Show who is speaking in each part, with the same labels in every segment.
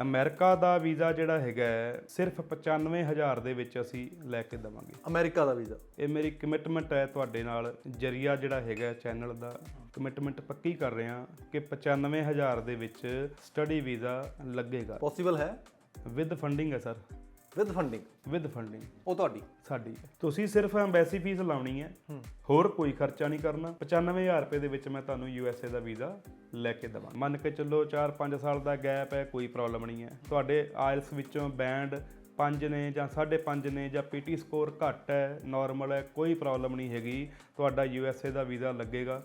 Speaker 1: America ਦਾ visa ਜਿਹੜਾ ਹੈਗਾ ਹੈ, ਸਿਰਫ 95000 ਦੇ ਵਿੱਚ ਅਸੀਂ ਲੈ ਕੇ ਦੇਵਾਂਗੇ।
Speaker 2: ਅਮਰੀਕਾ ਦਾ ਵੀਜ਼ਾ?
Speaker 1: ਇਹ ਮੇਰੀ ਕਮਿਟਮੈਂਟ ਹੈ ਤੁਹਾਡੇ ਨਾਲ। ਜਰੀਆ ਜਿਹੜਾ ਹੈਗਾ ਚੈਨਲ ਦਾ ਕਮਿਟਮੈਂਟ ਪੱਕੀ ਕਰ ਰਿਹਾ ਕਿ 95000 ਦੇ ਵਿੱਚ ਸਟੱਡੀ ਵੀਜ਼ਾ ਲੱਗੇਗਾ।
Speaker 2: ਪੋਸੀਬਲ ਹੈ?
Speaker 1: ਵਿਦ ਫੰਡਿੰਗ ਹੈ sir
Speaker 2: with funding
Speaker 1: with funding
Speaker 2: ਉਹ ਤੁਹਾਡੀ।
Speaker 1: ਸਾਡੀ। ਹੈ। ਤੁਸੀਂ ਸਿਰਫ ਐਮਬੈਸੀ ਫੀਸ ਲਾਉਣੀ ਹੈ। ਹੋਰ ਕੋਈ ਖਰਚਾ ਨਹੀਂ ਕਰਨਾ। 95000 ਰੁਪਏ ਦੇ ਵਿੱਚ ਮੈਂ ਤੁਹਾਨੂੰ ਯੂ ਐਸ ਏ ਦਾ ਵੀਜ਼ਾ ਲੈ ਕੇ ਦੇਵਾਂ। ਮੰਨ ਕੇ ਚੱਲੋ 4-5 ਸਾਲ ਦਾ ਗੈਪ ਹੈ ਕੋਈ ਪ੍ਰੋਬਲਮ ਨਹੀਂ ਹੈ। ਤੁਹਾਡੇ ਆਇਲਸ ਵਿੱਚੋਂ ਬੈਂਡ 5 ਨੇ ਜਾਂ 5.5 ਨੇ ਜਾਂ ਪੀਟੀ ਸਕੋਰ ਘੱਟ ਹੈ ਨਾਰਮਲ ਹੈ ਕੋਈ ਪ੍ਰੋਬਲਮ ਨਹੀਂ ਹੈਗੀ। ਤੁਹਾਡਾ ਯੂ ਐਸ ਏ ਦਾ ਵੀਜ਼ਾ ਲੱਗੇਗਾ।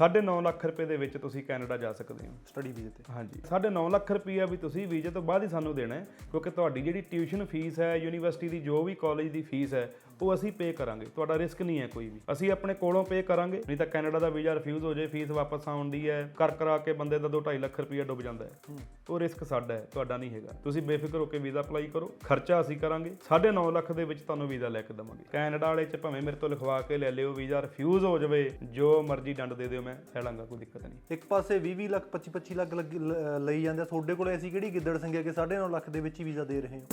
Speaker 1: 9.5 ਲੱਖ ਰੁਪਏ ਦੇ ਵਿੱਚ ਤੁਸੀਂ ਕੈਨੇਡਾ ਜਾ ਸਕਦੇ ਹੋ।
Speaker 2: ਸਟੱਡੀ ਵੀਜ਼ੇ ਤੇ।
Speaker 1: ਹਾਂਜੀ। 9.5 ਲੱਖ ਰੁਪਈਆ ਵੀ ਤੁਸੀਂ ਵੀਜ਼ੇ ਤੋਂ ਬਾਅਦ ਹੀ ਸਾਨੂੰ ਦੇਣਾ ਹੈ ਕਿਉਂਕਿ ਤੁਹਾਡੀ ਜਿਹੜੀ ਟਿਊਸ਼ਨ ਫੀਸ ਹੈ ਯੂਨੀਵਰਸਿਟੀ ਦੀ ਜੋ ਵੀ ਕਾਲਜ ਦੀ ਫੀਸ ਹੈ ਉਹ ਅਸੀਂ ਪੇ ਕਰਾਂਗੇ ਤੁਹਾਡਾ ਰਿਸਕ ਨਹੀਂ ਹੈ ਕੋਈ ਵੀ। ਅਸੀਂ ਆਪਣੇ ਕੋਲੋਂ ਪੇ ਕਰਾਂਗੇ ਨਹੀਂ ਤਾਂ ਕੈਨੇਡਾ ਦਾ ਵੀਜ਼ਾ ਰਿਫਿਊਜ਼ ਹੋ ਜਾਏ ਫੀਸ ਵਾਪਸ ਆਉਂਦੀ ਹੈ ਕਰ ਕਰਾ ਕੇ ਬੰਦੇ ਦਾ 2.5 ਲੱਖ ਰੁਪਈਆ ਡੁੱਬ ਜਾਂਦਾ ਹੈ। ਉਹ ਰਿਸਕ ਸਾਡਾ ਹੈ ਤੁਹਾਡਾ ਨਹੀਂ ਹੈਗਾ। ਤੁਸੀਂ ਬੇਫਿਕਰ ਹੋ ਕੇ ਵੀਜ਼ਾ ਅਪਲਾਈ ਕਰੋ ਖਰਚਾ ਅਸੀਂ ਕਰਾਂਗੇ 9.5 ਲੱਖ ਦੇ ਵਿੱਚ ਤੁਹਾਨੂੰ ਵੀਜ਼ਾ ਲੈ ਕੇ ਦੇਵਾਂਗੇ। ਕੈਨੇਡਾ ਵਾਲੇ ਚ ਭਾਵੇਂ ਮੇਰੇ ਤੋਂ ਲਿਖਵਾ ਕੇ ਲੈ ਲਿਓ ਵੀਜ਼ਾ ਰਿਫਿਊਜ਼ ਹੋ ਜਾਵੇ ਜੋ ਮਰਜ਼ੀ ਡੰਡ ਦੇ ਦਿਓ ਮੈਂ ਸਹਿ ਲਾਂਗਾ ਕੋਈ ਦਿੱਕਤ ਨਹੀਂ।
Speaker 2: ਇੱਕ ਪਾਸੇ 20 20 ਲੱਖ 25 25 ਲੱਖ ਲੱਗ- ਲ- ਲਈ ਜਾਂਦੇ ਤੁਹਾਡੇ ਕੋਲ ਐਸੀ ਕਿਹੜੀ ਗਿੱਦੜ ਸੰਗਿਆ ਕਿ 9.5 ਲੱਖ ਦੇ ਵਿੱਚ ਹੀ ਵੀਜ਼ਾ ਦੇ ਰਹੇ ਹੋ?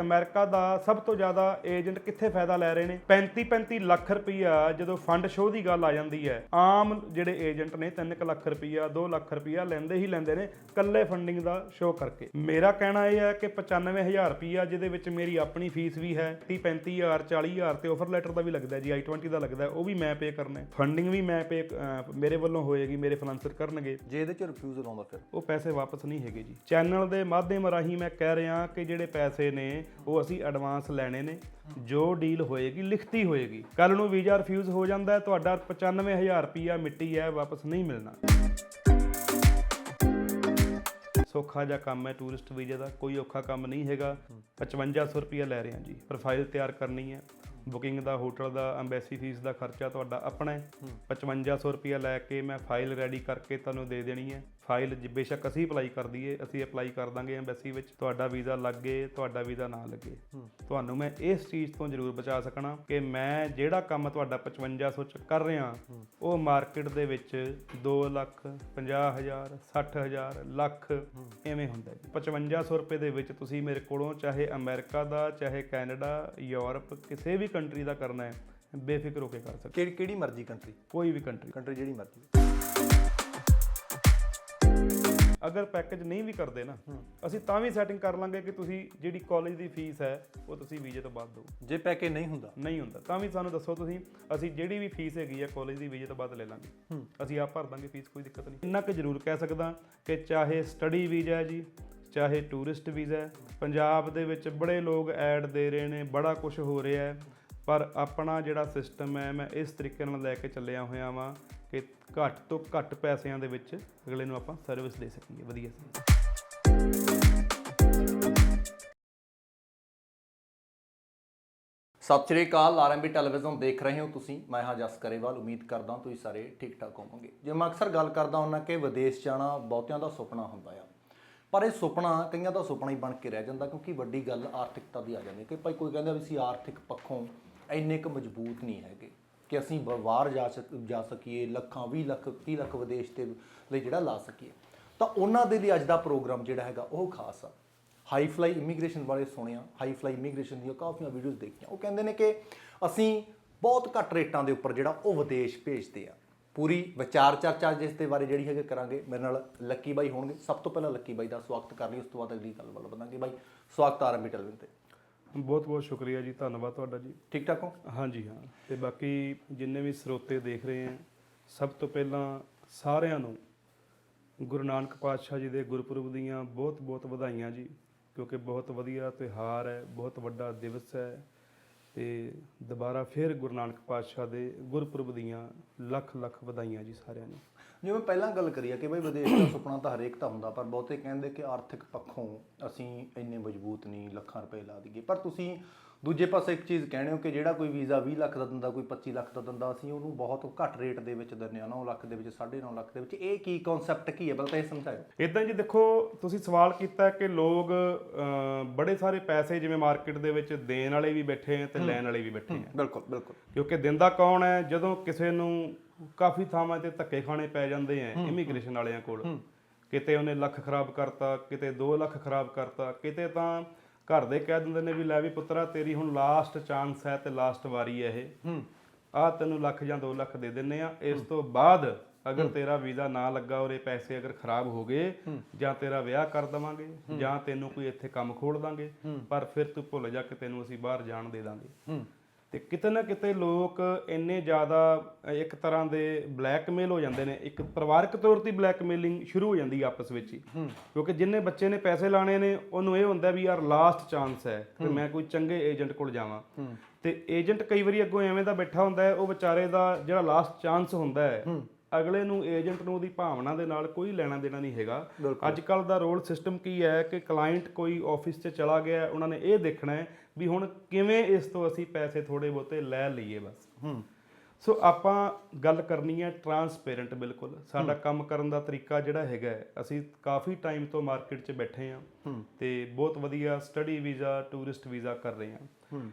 Speaker 1: ਅਮਰੀਕਾ ਦਾ ਸਭ ਤੋਂ ਜ਼ਿਆਦਾ ਏਜੰਟ ਕਿੱਥੇ ਫਾਇਦਾ ਲੈ ਰਹੇ ਨੇ? 35 35 ਲੱਖ ਰੁਪਈਆ ਜਦੋਂ ਫੰਡ ਸ਼ੋਅ ਦੀ ਗੱਲ ਆ ਜਾਂਦੀ ਹੈ ਆਮ ਜਿਹੜੇ ਏਜੰਟ ਨੇ 3 ਲੱਖ ਰੁਪਈਆ 2 ਲੱਖ ਰੁਪਈਆ ਲੈਂਦੇ ਹੀ ਲੈਂਦੇ ਨੇ ਕੱਲੇ ਫੰਡਿੰਗ ਦਾ ਸ਼ੋਅ ਕਰਕੇ। ਮੇਰਾ ਕਹਿਣਾ ਇਹ ਹੈ ਕਿ 95000 ਰੁਪਈਆ ਜਿਹਦੇ ਵਿੱਚ ਮੇਰੀ ਆਪਣੀ ਫੀਸ ਵੀ ਹੈ 30 35000 40000 ਤੇ ਆਫਰ ਲੈਟਰ ਦਾ ਵੀ ਲੱਗਦਾ ਜੀ i20 ਦਾ ਲੱਗਦਾ ਉਹ ਵੀ ਮੈਂ ਪੇ ਕਰਨਾ ਹੈ। ਫੰਡਿੰਗ ਵੀ ਮੈਂ ਪੇ ਮੇਰੇ ਵੱਲੋਂ ਹੋਏਗੀ ਮੇਰੇ ਫਾਈਨਾਂਸਰ ਕਰਨਗੇ।
Speaker 2: ਜੇ ਇਹਦੇ ਚ ਰਿਫਿਊਜ਼ਲ ਆਉਂਦਾ ਫਿਰ?
Speaker 1: ਉਹ ਪੈਸੇ ਵਾਪਸ ਨਹੀਂ ਹੈਗੇ ਜੀ। ਚੈਨਲ ਦੇ ਮਾਧਿਅਮ ਰਾਹੀਂ ਮੈਂ ਕਹਿ ਰਿਹਾ ਕਿ ਜਿਹੜੇ ਪੈਸੇ ਨੇ ਉਹ ਅਸੀਂ ਐਡਵਾਂਸ ਲੈਣੇ ਨੇ ਜੋ ਡੀਲ ਹੋਏਗੀ ਲਿਖਤੀ ਹੋਏਗੀ। ਕੱਲ ਨੂੰ ਵੀਜ਼ਾ ਰਿਫਿਊਜ਼ ਹੋ ਜਾਂਦਾ ਹੈ ਤੁਹਾਡਾ 95000 ਰੁਪਈਆ ਮਿੱਟੀ ਹੈ ਵਾਪਸ ਨਹੀਂ ਮਿਲਣਾ। ਸੌਖਾ ਜਿਹਾ ਕੰਮ ਹੈ ਟੂਰਿਸਟ ਵੀਜ਼ੇ ਦਾ ਕੋਈ ਔਖਾ ਕੰਮ ਨਹੀਂ ਹੈਗਾ। 5500 ਰੁਪਈਆ ਲੈ ਰਹੇ ਹਾਂ ਜੀ। ਪ੍ਰੋਫਾਈਲ ਤਿਆਰ ਕਰਨੀ ਹੈ। ਬੁਕਿੰਗ ਦਾ ਹੋਟਲ ਦਾ ਐਮਬੈਸੀ ਫੀਸ ਦਾ ਖਰਚਾ ਤੁਹਾਡਾ ਆਪਣਾ ਹੈ। 5500 ਰੁਪਈਆ ਲੈ ਕੇ ਮੈਂ ਫਾਈਲ ਰੈਡੀ ਕਰਕੇ ਤੁਹਾਨੂੰ ਦੇ ਦੇਣੀ ਹੈ। ਫਾਈਲ ਜ- ਬੇਸ਼ੱਕ ਅਸੀਂ ਅਪਲਾਈ ਕਰ ਦਈਏ ਅਸੀਂ ਅਪਲਾਈ ਕਰ ਦਾਂਗੇ ਐਮਬੈਸੀ ਵਿੱਚ ਤੁਹਾਡਾ ਵੀਜ਼ਾ ਲੱਗੇ ਤੁਹਾਡਾ ਵੀਜ਼ਾ ਨਾ ਲੱਗੇ। ਤੁਹਾਨੂੰ ਮੈਂ ਇਸ ਚੀਜ਼ ਤੋਂ ਜ਼ਰੂਰ ਬਚਾ ਸਕਣਾ ਕਿ ਮੈਂ ਜਿਹੜਾ ਕੰਮ ਤੁਹਾਡਾ 5500 ਚ ਕਰ ਰਿਹਾ ਉਹ ਮਾਰਕੀਟ ਦੇ ਵਿੱਚ 2 ਲੱਖ 50000 60000 ਲੱਖ ਐਵੇਂ ਹੁੰਦਾ ਜੀ। 5500 ਰੁਪਏ ਦੇ ਵਿੱਚ ਤੁਸੀਂ ਮੇਰੇ ਕੋਲੋਂ ਚਾਹੇ ਅਮਰੀਕਾ ਦਾ ਚਾਹੇ ਕੈਨੇਡਾ ਯੂਰਪ ਕਿਸੇ ਵੀ ਕੰਟਰੀ ਦਾ ਕਰਨਾ ਹੈ ਬੇਫਿਕਰ ਹੋ ਕੇ ਕਰ ਸਕਦੇ
Speaker 2: ਕਿਹੜੀ ਕਿਹੜੀ ਮਰਜ਼ੀ ਕੰਟਰੀ?
Speaker 1: ਕੋਈ ਵੀ ਕੰਟਰੀ।
Speaker 2: ਕੰਟਰੀ ਜਿਹੜੀ ਮਰਜ਼ੀ।
Speaker 1: ਅਗਰ ਪੈਕੇਜ ਨਹੀਂ ਵੀ ਕਰਦੇ ਨਾ ਅਸੀਂ ਤਾਂ ਵੀ ਸੈਟਿੰਗ ਕਰ ਲਾਂਗੇ ਕਿ ਤੁਸੀਂ ਜਿਹੜੀ ਕਾਲਜ ਦੀ ਫੀਸ ਹੈ ਉਹ ਤੁਸੀਂ ਵੀਜ਼ੇ ਤੋਂ ਬਾਅਦ ਦਿਓ।
Speaker 2: ਜੇ ਪੈਕੇਜ ਨਹੀਂ ਹੁੰਦਾ।
Speaker 1: ਨਹੀਂ ਹੁੰਦਾ। ਤਾਂ ਵੀ ਸਾਨੂੰ ਦੱਸੋ ਤੁਸੀਂ ਅਸੀਂ ਜਿਹੜੀ ਵੀ ਫੀਸ ਹੈਗੀ ਹੈ ਕਾਲਜ ਦੀ ਵੀਜ਼ੇ ਤੋਂ ਬਾਅਦ ਲੈ ਲਾਂਗੇ। ਅਸੀਂ ਆਪ ਭਰ ਦਾਂਗੇ ਫੀਸ ਕੋਈ ਦਿੱਕਤ ਨਹੀਂ। ਇੰਨਾ ਕੁ ਜ਼ਰੂਰ ਕਹਿ ਸਕਦਾ ਕਿ ਚਾਹੇ ਸਟੱਡੀ ਵੀਜ਼ਾ ਹੈ ਜੀ ਚਾਹੇ ਟੂਰਿਸਟ ਵੀਜ਼ਾ ਹੈ ਪੰਜਾਬ ਦੇ ਵਿੱਚ ਬੜੇ ਲੋਕ ਐਡ ਦੇ ਰਹੇ ਨੇ ਬੜਾ ਕੁਝ ਹੋ ਰਿਹਾ ਹੈ। ਪਰ ਆਪਣਾ ਜਿਹੜਾ ਸਿਸਟਮ ਹੈ, ਮੈਂ ਇਸ ਤਰੀਕੇ ਨਾਲ ਲੈ ਕੇ ਚੱਲਿਆ ਹੋਇਆ ਵਾਂ ਕਿ ਘੱਟ ਤੋਂ ਘੱਟ ਪੈਸਿਆਂ ਦੇ ਵਿੱਚ ਅਗਲੇ ਨੂੰ ਆਪਾਂ ਸਰਵਿਸ ਦੇ ਸਕੀਏ। ਵਧੀਆ
Speaker 2: ਸਤਿ ਸ਼੍ਰੀ ਅਕਾਲ ਆਰਐਮਬੀ ਟੈਲੀਵਿਜ਼ਨ ਦੇਖ ਰਹੇ ਹੋ ਤੁਸੀਂ। ਮੈਂ ਹਾਂ ਜਸ ਕਰੇਵਾਲ ਉਮੀਦ ਕਰਦਾ ਤੁਸੀਂ ਸਾਰੇ ਠੀਕ ਠਾਕ ਹੋਵੋਗੇ। ਜੇ ਮੈਂ ਅਕਸਰ ਗੱਲ ਕਰਦਾ ਹੁੰਦਾ ਕਿ ਵਿਦੇਸ਼ ਜਾਣਾ ਬਹੁਤਿਆਂ ਦਾ ਸੁਪਨਾ ਹੁੰਦਾ ਆ, ਪਰ ਇਹ ਸੁਪਨਾ ਕਈਆਂ ਦਾ ਸੁਪਨਾ ਹੀ ਬਣ ਕੇ ਰਹਿ ਜਾਂਦਾ ਕਿਉਂਕਿ ਵੱਡੀ ਗੱਲ ਆਰਥਿਕਤਾ ਦੀ ਆ ਜਾਂਦੀ ਹੈ ਕਿ ਭਾਈ ਕੋਈ ਕਹਿੰਦਾ ਵੀ ਅਸੀਂ ਆਰਥਿਕ ਪੱਖੋਂ ਇੰਨੇ ਕੁ ਮਜ਼ਬੂਤ ਨਹੀਂ ਹੈਗੇ ਕਿ ਅਸੀਂ ਬ- ਬਾਹਰ ਜਾ ਸਕ, ਜਾ ਸਕੀਏ, ਲੱਖਾਂ 20 ਲੱਖ 30 ਲੱਖ ਵਿਦੇਸ਼ ਦੇ ਲਈ ਜਿਹੜਾ ਲਾ ਸਕੀਏ। ਤਾਂ ਉਹਨਾਂ ਦੇ ਲਈ ਅੱਜ ਦਾ ਪ੍ਰੋਗਰਾਮ ਜਿਹੜਾ ਹੈਗਾ ਉਹ ਖਾਸ ਆ। ਹਾਈ ਫਲਾਈ ਇਮੀਗ੍ਰੇਸ਼ਨ ਬਾਰੇ ਸੁਣਿਆ ਹਾਈ ਫਲਾਈ ਇਮੀਗ੍ਰੇਸ਼ਨ ਦੀਆਂ ਕਾਫੀਆਂ ਵੀਡੀਓਜ਼ ਦੇਖੀਆਂ। ਉਹ ਕਹਿੰਦੇ ਨੇ ਕਿ ਅਸੀਂ ਬਹੁਤ ਘੱਟ ਰੇਟਾਂ ਦੇ ਉੱਪਰ ਜਿਹੜਾ ਉਹ ਵਿਦੇਸ਼ ਭੇਜਦੇ ਆ। ਪੂਰੀ ਵਿਚਾਰ ਚਰਚਾ ਜਿਸ ਦੇ ਬਾਰੇ ਜਿਹੜੀ ਹੈਗੇ ਕਰਾਂਗੇ, ਮੇਰੇ ਨਾਲ ਲੱਕੀ ਬਾਈ ਹੋਣਗੇ। ਸਭ ਤੋਂ ਪਹਿਲਾਂ ਲੱਕੀ ਬਾਈ ਦਾ ਸਵਾਗਤ ਕਰ ਲਈ ਉਸ ਤੋਂ ਬਾਅਦ ਅਗਲੀ ਗੱਲ ਵੱਲ ਵਧਾਂਗੇ ਬਾਈ। ਸਵਾਗਤ ਆਰਐਮਬੀ ਟੈਲੀਵਿਜ਼ਨ ਤੇ।
Speaker 1: ਬਹੁਤ ਬਹੁਤ ਸ਼ੁਕਰੀਆ ਜੀ ਧੰਨਵਾਦ ਤੁਹਾਡਾ ਜੀ।
Speaker 2: ਠੀਕ ਠਾਕ ਹੋ?
Speaker 1: ਹਾਂਜੀ ਹਾਂ। ਤੇ ਬਾਕੀ ਜਿੰਨੇ ਵੀ ਸਰੋਤੇ ਦੇਖ ਰਹੇ ਆ ਸਭ ਤੋਂ ਪਹਿਲਾਂ ਸਾਰਿਆਂ ਨੂੰ ਗੁਰੂ ਨਾਨਕ ਪਾਤਸ਼ਾਹ ਜੀ ਦੇ ਗੁਰਪੁਰਬ ਦੀਆਂ ਬਹੁਤ ਬਹੁਤ ਵਧਾਈਆਂ ਜੀ ਕਿਉਂਕਿ ਬਹੁਤ ਵਧੀਆ ਤਿਉਹਾਰ ਹੈ ਬਹੁਤ ਵੱਡਾ ਦਿਵਸ ਹੈ ਤੇ ਦੁਬਾਰਾ ਫਿਰ ਗੁਰੂ ਨਾਨਕ ਪਾਤਸ਼ਾਹ ਦੇ ਗੁਰਪੁਰਬ ਦੀਆਂ ਲੱਖ ਲੱਖ ਵਧਾਈਆਂ ਜੀ ਸਾਰਿਆਂ ਨੂੰ।
Speaker 2: ਜਿਵੇਂ ਪਹਿਲਾਂ ਗੱਲ ਕਰੀ ਆ ਕਿ ਬਈ ਵਿਦੇਸ਼ ਦਾ ਸੁਪਨਾ ਤਾਂ ਹਰੇਕ ਦਾ ਹੁੰਦਾ, ਪਰ ਬਹੁਤੇ ਕਹਿੰਦੇ ਕਿ ਆਰਥਿਕ ਪੱਖੋਂ ਅਸੀਂ ਇੰਨੇ ਮਜ਼ਬੂਤ ਨਹੀਂ, ਲੱਖਾਂ ਰੁਪਏ ਲਾ ਦਈਏ। ਪਰ ਤੁਸੀਂ ਦੂਜੇ ਪਾਸੇ ਇੱਕ ਚੀਜ਼ ਕਹਿਣੇ ਹੋ ਕਿ ਜਿਹੜਾ ਕੋਈ ਵੀਜ਼ਾ 20 ਲੱਖ ਦਾ ਦਿੰਦਾ ਕੋਈ 25 ਲੱਖ ਦਾ ਦਿੰਦਾ ਅਸੀਂ ਉਹਨੂੰ ਬਹੁਤ ਘੱਟ ਰੇਟ ਦੇ ਵਿੱਚ ਦਿੰਦੇ ਆ 9 ਲੱਖ ਦੇ ਵਿੱਚ 9.5 ਲੱਖ ਦੇ ਵਿੱਚ। ਇਹ ਕੀ ਕਨਸੈਪਟ ਕੀ ਹੈ? ਤਾਂ ਇਹ ਸਮਝਾਇਓ।
Speaker 1: ਇਦਾਂ ਜੀ ਦੇਖੋ ਤੁਸੀਂ ਸਵਾਲ ਕੀਤਾ ਕਿ ਲੋਕ ਬੜੇ ਸਾਰੇ ਪੈਸੇ ਜਿਵੇਂ ਮਾਰਕੀਟ ਦੇ ਵਿੱਚ ਦੇਣ ਵਾਲੇ ਵੀ ਬੈਠੇ ਆ ਤੇ ਲੈਣ ਵਾਲੇ ਵੀ ਬੈਠੇ ਆ।
Speaker 2: ਬਿਲਕੁਲ ਬਿਲਕੁਲ।
Speaker 1: ਕਿਉਂਕਿ ਦਿੰਦਾ ਕੌਣ ਹੈ? ਜਦੋਂ ਕਿਸੇ ਨੂੰ ਕਾਫੀ ਥਾਵਾਂ ਤੇ ਧੱਕੇ ਖਾਣੇ ਪੈ ਜਾਂਦੇ ਆ ਇਮੀਗ੍ਰੇਸ਼ਨ ਵਾਲਿਆਂ ਕੋਲ। ਕਿਤੇ ਉਹਨੇ ਲੱਖ ਖਰਾਬ ਕਰਤਾ ਕਿਤੇ 2 ਲੱਖ ਖਰਾਬ ਕਰਤਾ ਕਿਤੇ ਤਾਂ ਘਰ ਦੇ ਕਹਿ ਦਿੰਦੇ ਨੇ ਵੀ ਲੈ ਵੀ ਪੁੱਤਰਾ ਤੇਰੀ ਹੁਣ ਲਾਸਟ ਚਾਂਸ ਹੈ ਤੇ ਲਾਸਟ ਵਾਰੀ ਹੈ ਇਹ।
Speaker 2: ਹੂੰ।
Speaker 1: ਆ ਤੈਨੂੰ ਲੱਖ ਜਾਂ 2 ਲੱਖ ਦੇ ਦਿੰਨੇ ਆ। ਇਸ ਤੋਂ ਬਾਅਦ ਅਗਰ ਤੇਰਾ ਵੀਜ਼ਾ ਨਾ ਲੱਗਾ ਔਰ ਇਹ ਪੈਸੇ ਅਗਰ ਖਰਾਬ ਹੋ ਗਏ ਜਾਂ ਤੇਰਾ ਵਿਆਹ ਕਰ ਦਵਾਂਗੇ ਜਾਂ ਤੈਨੂੰ ਕੋਈ ਇੱਥੇ ਕੰਮ ਖੋਲ ਦਾਂਗੇ ਪਰ ਫਿਰ ਤੂੰ ਭੁੱਲ ਜਾ ਕਿ ਤੈਨੂੰ ਅਸੀਂ ਬਾਹਰ ਜਾਣ ਦੇ ਦਾਂਗੇ। ਤੇ ਕਿਤੇ ਨਾ ਕਿਤੇ ਲੋਕ ਇੰਨੇ ਜ਼ਿਆਦਾ ਇੱਕ ਤਰ੍ਹਾਂ ਦੇ ਬਲੈਕਮੇਲ ਹੋ ਜਾਂਦੇ ਨੇ। ਇੱਕ ਪਰਿਵਾਰਕ ਤੌਰ ਤੇ ਬਲੈਕਮੇਲਿੰਗ ਸ਼ੁਰੂ ਹੋ ਜਾਂਦੀ ਆਪਸ ਵਿੱਚ ਹੀ। ਕਿਉਂਕਿ ਜਿੰਨੇ ਬੱਚੇ ਨੇ ਪੈਸੇ ਲਾਣੇ ਨੇ ਉਹਨੂੰ ਇਹ ਹੁੰਦਾ ਵੀ ਯਾਰ ਲਾਸਟ ਚਾਂਸ ਹੈ ਕਿ ਮੈਂ ਕੋਈ ਚੰਗੇ ਏਜੰਟ ਕੋਲ ਜਾਵਾਂ। ਤੇ ਏਜੰਟ ਕਈ ਵਾਰੀ ਅੱਗੋਂ ਐਵੇਂ ਦਾ ਬੈਠਾ ਹੁੰਦਾ ਹੈ ਉਹ ਵਿਚਾਰੇ ਦਾ ਜਿਹੜਾ ਲਾਸਟ ਚਾਂਸ ਹੁੰਦਾ ਹੈ। ਅਗਲੇ ਨੂੰ ਏਜੰਟ ਨੂੰ ਉਹਦੀ ਭਾਵਨਾ ਦੇ ਨਾਲ ਕੋਈ ਲੈਣਾ ਦੇਣਾ ਨਹੀਂ ਹੈਗਾ। ਅੱਜ ਕੱਲ ਦਾ ਰੋਲ ਸਿਸਟਮ ਕੀ ਹੈ ਕਿ ਕਲਾਇੰਟ ਕੋਈ ਆਫਿਸ 'ਚ ਚਲਾ ਗਿਆ ਉਹਨਾਂ ਨੇ ਇਹ ਦੇਖਣਾ ਹੈ ਵੀ ਹੁਣ ਕਿਵੇਂ ਇਸ ਤੋਂ ਅਸੀਂ ਪੈਸੇ ਥੋੜੇ ਬਹੁਤੇ ਲੈ ਲਈਏ ਬਸ।
Speaker 2: ਹੂੰ।
Speaker 1: ਸੋ ਆਪਾਂ ਗੱਲ ਕਰਨੀ ਹੈ ਟਰਾਂਸਪੇਰੈਂਟ ਬਿਲਕੁਲ। ਸਾਡਾ ਕੰਮ ਕਰਨ ਦਾ ਤਰੀਕਾ ਜਿਹੜਾ ਹੈਗਾ ਅਸੀਂ ਕਾਫੀ ਟਾਈਮ ਤੋਂ ਮਾਰਕੀਟ 'ਚ ਬੈਠੇ ਹਾਂ ਤੇ ਬਹੁਤ ਵਧੀਆ ਸਟੱਡੀ ਵੀਜ਼ਾ ਟੂਰਿਸਟ ਵੀਜ਼ਾ ਕਰ ਰਹੇ ਹੂੰ।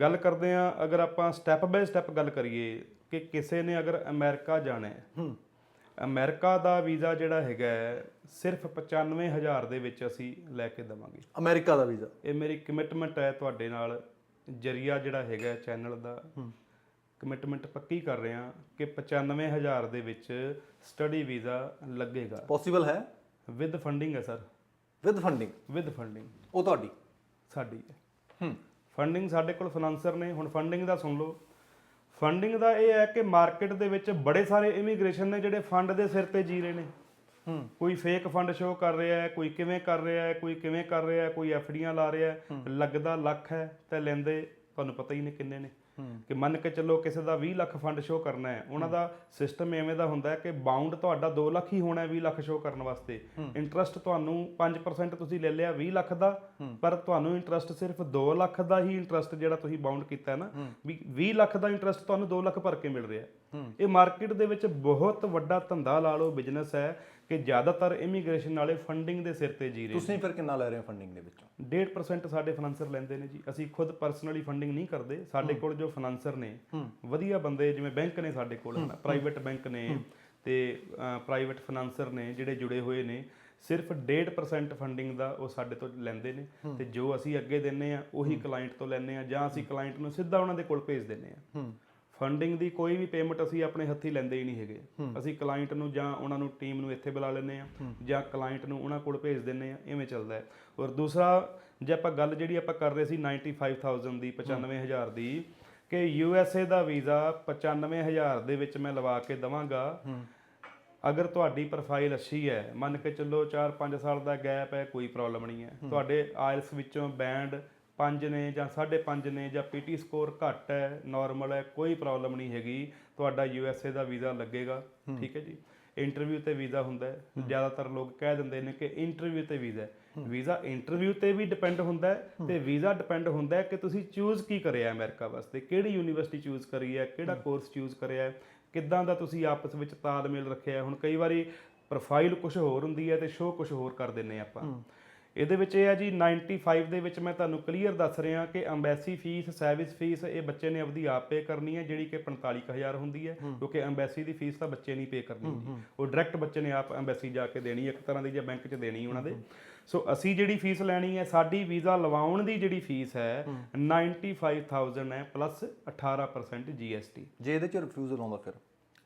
Speaker 1: ਗੱਲ ਕਰਦੇ ਹਾਂ ਅਗਰ ਆਪਾਂ ਸਟੈਪ ਬਾਈ ਸਟੈਪ ਗੱਲ ਕਰੀਏ ਕਿ ਕਿਸੇ ਨੇ ਅਗਰ ਅਮਰੀਕਾ ਜਾਣਾ ਹੈ ਅਮਰੀਕਾ ਦਾ ਵੀਜ਼ਾ ਜਿਹੜਾ ਹੈਗਾ ਸਿਰਫ 95000 ਦੇ ਵਿੱਚ ਅਸੀਂ ਲੈ ਕੇ ਦੇਵਾਂਗੇ।
Speaker 2: ਅਮਰੀਕਾ ਦਾ ਵੀਜ਼ਾ?
Speaker 1: ਇਹ ਮੇਰੀ ਕਮਿਟਮੈਂਟ ਹੈ ਤੁਹਾਡੇ ਨਾਲ ਜਰੀਆ ਜਿਹੜਾ ਹੈਗਾ ਚੈਨਲ ਦਾ। ਕਮਿਟਮੈਂਟ ਪੱਕੀ ਕਰ ਰਹੇ ਹਾਂ ਕਿ 95000 ਦੇ ਵਿੱਚ ਸਟੱਡੀ ਵੀਜ਼ਾ ਲੱਗੇਗਾ।
Speaker 2: ਪੋਸੀਬਲ ਹੈ?
Speaker 1: ਵਿਦ ਫੰਡਿੰਗ ਹੈ sir
Speaker 2: with funding
Speaker 1: with funding
Speaker 2: ਉਹ ਤੁਹਾਡੀ?
Speaker 1: ਸਾਡੀ ਹੈ।
Speaker 2: ਹੂੰ।
Speaker 1: ਫੰਡਿੰਗ ਸਾਡੇ ਕੋਲ ਫਾਈਨਾਂਸਰ ਨੇ। ਹੁਣ ਫੰਡਿੰਗ ਦਾ ਸੁਣ ਲਓ। ਫੰਡਿੰਗ ਦਾ ਇਹ ਹੈ ਕਿ ਮਾਰਕੀਟ ਦੇ ਵਿੱਚ ਬੜੇ ਸਾਰੇ ਇਮੀਗ੍ਰੇਸ਼ਨ ਨੇ ਜਿਹੜੇ ਫੰਡ ਦੇ ਸਿਰ ਤੇ ਜੀ ਰਹੇ ਨੇ।
Speaker 2: ਹੂੰ।
Speaker 1: ਕੋਈ ਫੇਕ ਫੰਡ ਸ਼ੋ ਕਰ ਰਿਹਾ ਹੈ ਕੋਈ ਕਿਵੇਂ ਕਰ ਰਿਹਾ ਹੈ ਕੋਈ ਕਿਵੇਂ ਕਰ ਰਿਹਾ ਹੈ ਕੋਈ ਐਫਡੀਆਂ ਲਾ ਰਿਹਾ ਹੈ ਲੱਗਦਾ ਲੱਖ ਹੈ ਤੇ ਲੈਂਦੇ ਤੁਹਾਨੂੰ ਪਤਾ ਹੀ ਨਹੀਂ ਕਿੰਨੇ ਨੇ। ਕਿ ਮੰਨ ਕੇ ਚੱਲੋ ਕਿਸੇ ਦਾ 20 ਲੱਖ ਫੰਡ ਸ਼ੋ ਕਰਨਾ ਹੈ ਉਹਨਾਂ ਦਾ ਸਿਸਟਮ ਐਵੇਂ ਦਾ ਹੁੰਦਾ ਹੈ ਕਿ ਬਾਉਂਡ ਤੁਹਾਡਾ 2 ਲੱਖ ਹੀ ਹੋਣਾ ਹੈ 20 ਲੱਖ ਸ਼ੋ ਕਰਨ ਵਾਸਤੇ। ਇੰਟਰਸਟ ਤੁਹਾਨੂੰ 5% ਤੁਸੀਂ ਲੈ ਲਿਆ 20 ਲੱਖ ਦਾ ਪਰ ਤੁਹਾਨੂੰ ਇੰਟਰਸਟ ਸਿਰਫ 2 ਲੱਖ ਦਾ ਹੀ ਇੰਟਰਸਟ ਜਿਹੜਾ ਤੁਸੀਂ ਬਾਉਂਡ ਕੀਤਾ ਹੈ ਨਾ ਵੀ 20 ਲੱਖ ਦਾ ਇੰਟਰਸਟ ਤੁਹਾਨੂੰ 2 ਲੱਖ ਭਰ ਕੇ ਮਿਲ ਰਿਹਾ ਹੈ। ਇਹ ਮਾਰਕੀਟ ਦੇ ਵਿੱਚ ਬਹੁਤ ਵੱਡਾ ਧੰਦਾ ਲਾ ਲਓ ਬਿਜ਼ਨਸ ਹੈ ਕਿ ਜ਼ਿਆਦਾਤਰ ਇਮੀਗ੍ਰੇਸ਼ਨ ਵਾਲੇ ਫੰਡਿੰਗ ਦੇ ਸਿਰ ਤੇ ਜੀ ਰਹੇ
Speaker 2: ਤੁਸੀਂ ਫਿਰ ਕਿੰਨਾ ਲੈ ਰਹੇ ਹੋ ਫੰਡਿੰਗ ਦੇ ਵਿੱਚੋਂ?
Speaker 1: 1.5% ਸਾਡੇ ਫਾਈਨਾਂਸਰ ਲੈਂਦੇ ਨੇ ਜੀ। ਅਸੀਂ ਖੁਦ ਪਰਸਨਲੀ ਫੰਡਿੰਗ ਨਹੀਂ ਕਰਦੇ। ਸਾਡੇ ਕੋਲ ਜੋ ਫਾਈਨਾਂਸਰ ਨੇ ਵਧੀਆ ਬੰਦੇ ਜਿਵੇਂ ਬੈਂਕ ਨੇ ਸਾਡੇ ਕੋਲ ਪ੍ਰਾਈਵੇਟ ਬੈਂਕ ਨੇ ਤੇ ਪ੍ਰਾਈਵੇਟ ਫਾਈਨਾਂਸਰ ਨੇ ਜਿਹੜੇ ਜੁੜੇ ਹੋਏ ਨੇ ਸਿਰਫ 1.5% ਫੰਡਿੰਗ ਦਾ ਉਹ ਸਾਡੇ ਤੋਂ ਲੈਂਦੇ ਨੇ। ਤੇ ਜੋ ਅਸੀਂ ਅੱਗੇ ਦਿੰਨੇ ਆ ਉਹੀ ਕਲਾਇੰਟ ਤੋਂ ਲੈਂਦੇ ਆ ਜਾਂ ਅਸੀਂ ਕਲਾਇੰਟ ਨੂੰ ਸਿੱਧਾ ਉਹਨਾਂ ਦੇ ਕੋਲ ਭੇਜ ਦਿੰਨੇ ਆ।
Speaker 2: ਹੂੰ।
Speaker 1: ਫੰਡਿੰਗ ਦੀ ਕੋਈ ਵੀ ਪੇਮੈਂਟ ਅਸੀਂ ਆਪਣੇ ਹੱਥੀ ਲੈਂਦੇ ਹੀ ਨਹੀਂ ਹੈਗੇ। ਅਸੀਂ ਕਲਾਇੰਟ ਨੂੰ ਜਾਂ ਉਹਨਾਂ ਨੂੰ ਟੀਮ ਨੂੰ ਇੱਥੇ ਬੁਲਾ ਲੈਂਦੇ ਆ ਜਾਂ ਕਲਾਇੰਟ ਨੂੰ ਉਹਨਾਂ ਕੋਲ ਭੇਜ ਦਿੰਦੇ ਆ ਇਵੇਂ ਚੱਲਦਾ ਹੈ। ਔਰ ਦੂਸਰਾ ਜੇ ਆਪਾਂ ਗੱਲ ਜਿਹੜੀ ਆਪਾਂ ਕਰ ਰਹੇ ਸੀ 95000 ਦੀ 95000 ਦੀ ਕਿ ਯੂ ਐਸ ਏ ਦਾ ਵੀਜ਼ਾ 95000 ਦੇ ਵਿੱਚ ਮੈਂ ਲਵਾ ਕੇ ਦਵਾਂਗਾ। ਅਗਰ ਤੁਹਾਡੀ ਪ੍ਰੋਫਾਈਲ ਅੱਛੀ ਹੈ ਮੰਨ ਕੇ ਚੱਲੋ 4-5 ਸਾਲ ਦਾ ਗੈਪ ਹੈ ਕੋਈ ਪ੍ਰੋਬਲਮ ਨਹੀਂ ਹੈ। ਤੁਹਾਡੇ ਆਇਲਸ ਵਿੱਚੋਂ ਬੈਂਡ 5 ਨੇ ਜਾਂ 5.5 ਨੇ ਜਾਂ ਪੀਟੀ ਸਕੋਰ ਘੱਟ ਹੈ ਨਾਰਮਲ ਹੈ ਕੋਈ ਪ੍ਰੋਬਲਮ ਨਹੀਂ ਹੈਗੀ। ਤੁਹਾਡਾ ਯੂ ਐਸ ਏ ਦਾ ਵੀਜ਼ਾ ਲੱਗੇਗਾ ਠੀਕ ਹੈ ਜੀ। ਇੰਟਰਵਿਊ ਤੇ ਵੀਜ਼ਾ ਹੁੰਦਾ ਹੈ। ਜ਼ਿਆਦਾਤਰ ਲੋਕ ਕਹਿ ਦਿੰਦੇ ਨੇ ਕਿ ਇੰਟਰਵਿਊ ਤੇ ਵੀਜ਼ਾ ਹੈ। ਵੀਜ਼ਾ ਇੰਟਰਵਿਊ ਤੇ ਵੀ ਡਿਪੈਂਡ ਹੁੰਦਾ ਹੈ ਤੇ ਵੀਜ਼ਾ ਡਿਪੈਂਡ ਹੁੰਦਾ ਹੈ ਕਿ ਤੁਸੀਂ ਚੂਜ਼ ਕੀ ਕਰਿਆ ਅਮਰੀਕਾ ਵਾਸਤੇ ਕਿਹੜੀ ਯੂਨੀਵਰਸਿਟੀ ਚੂਜ਼ ਕਰੀ ਹੈ ਕਿਹੜਾ ਕੋਰਸ ਚੂਜ਼ ਕਰਿਆ ਹੈ ਕਿੱਦਾਂ ਦਾ ਤੁਸੀਂ ਆਪਸ ਵਿੱਚ ਤਾਲਮੇਲ ਰੱਖਿਆ। ਹੁਣ ਕਈ ਵਾਰੀ ਪ੍ਰੋਫਾਈਲ ਕੁਝ ਹੋਰ ਹੁੰਦੀ ਹੈ ਤੇ ਸ਼ੋਅ ਕੁਝ ਹੋਰ ਕਰ ਦਿੰਨੇ ਆਪਾਂ। ਇਹਦੇ ਵਿੱਚ ਇਹ ਹੈ ਜੀ 95 ਦੇ ਵਿੱਚ ਮੈਂ ਤੁਹਾਨੂੰ ਕਲੀਅਰ ਦੱਸ ਰਿਹਾ ਕਿ ਅੰਬੈਸੀ ਫੀਸ ਸਰਵਿਸ ਫੀਸ ਇਹ ਬੱਚੇ ਨੇ ਆਪਦੀ ਆਪ ਪੇ ਕਰਨੀ ਹੈ ਜਿਹੜੀ ਕਿ 45000 ਹੁੰਦੀ ਹੈ ਕਿਉਂਕਿ ਅੰਬੈਸੀ ਦੀ ਫੀਸ ਤਾਂ ਬੱਚੇ ਨਹੀਂ ਪੇ ਕਰਨੀ ਹੁੰਦੀ। ਉਹ ਡਾਇਰੈਕਟ ਬੱਚੇ ਨੇ ਆਪ ਅੰਬੈਸੀ ਜਾ ਕੇ ਦੇਣੀ ਹੈ, ਇੱਕ ਤਰ੍ਹਾਂ ਦੀ ਜਾਂ ਬੈਂਕ 'ਚ ਦੇਣੀ ਉਹਨਾਂ ਦੇ। ਸੋ ਅਸੀਂ ਜਿਹੜੀ ਫੀਸ ਲੈਣੀ ਹੈ ਸਾਡੀ ਵੀਜ਼ਾ ਲਵਾਉਣ ਦੀ ਜਿਹੜੀ ਫੀਸ ਹੈ 95000 ਹੈ ਪਲੱਸ 18% GST
Speaker 2: ਜੇ ਇਹਦੇ ਚ ਰਿਫਿਊਜ਼ਲ ਆਉਂਦਾ ਫਿਰ?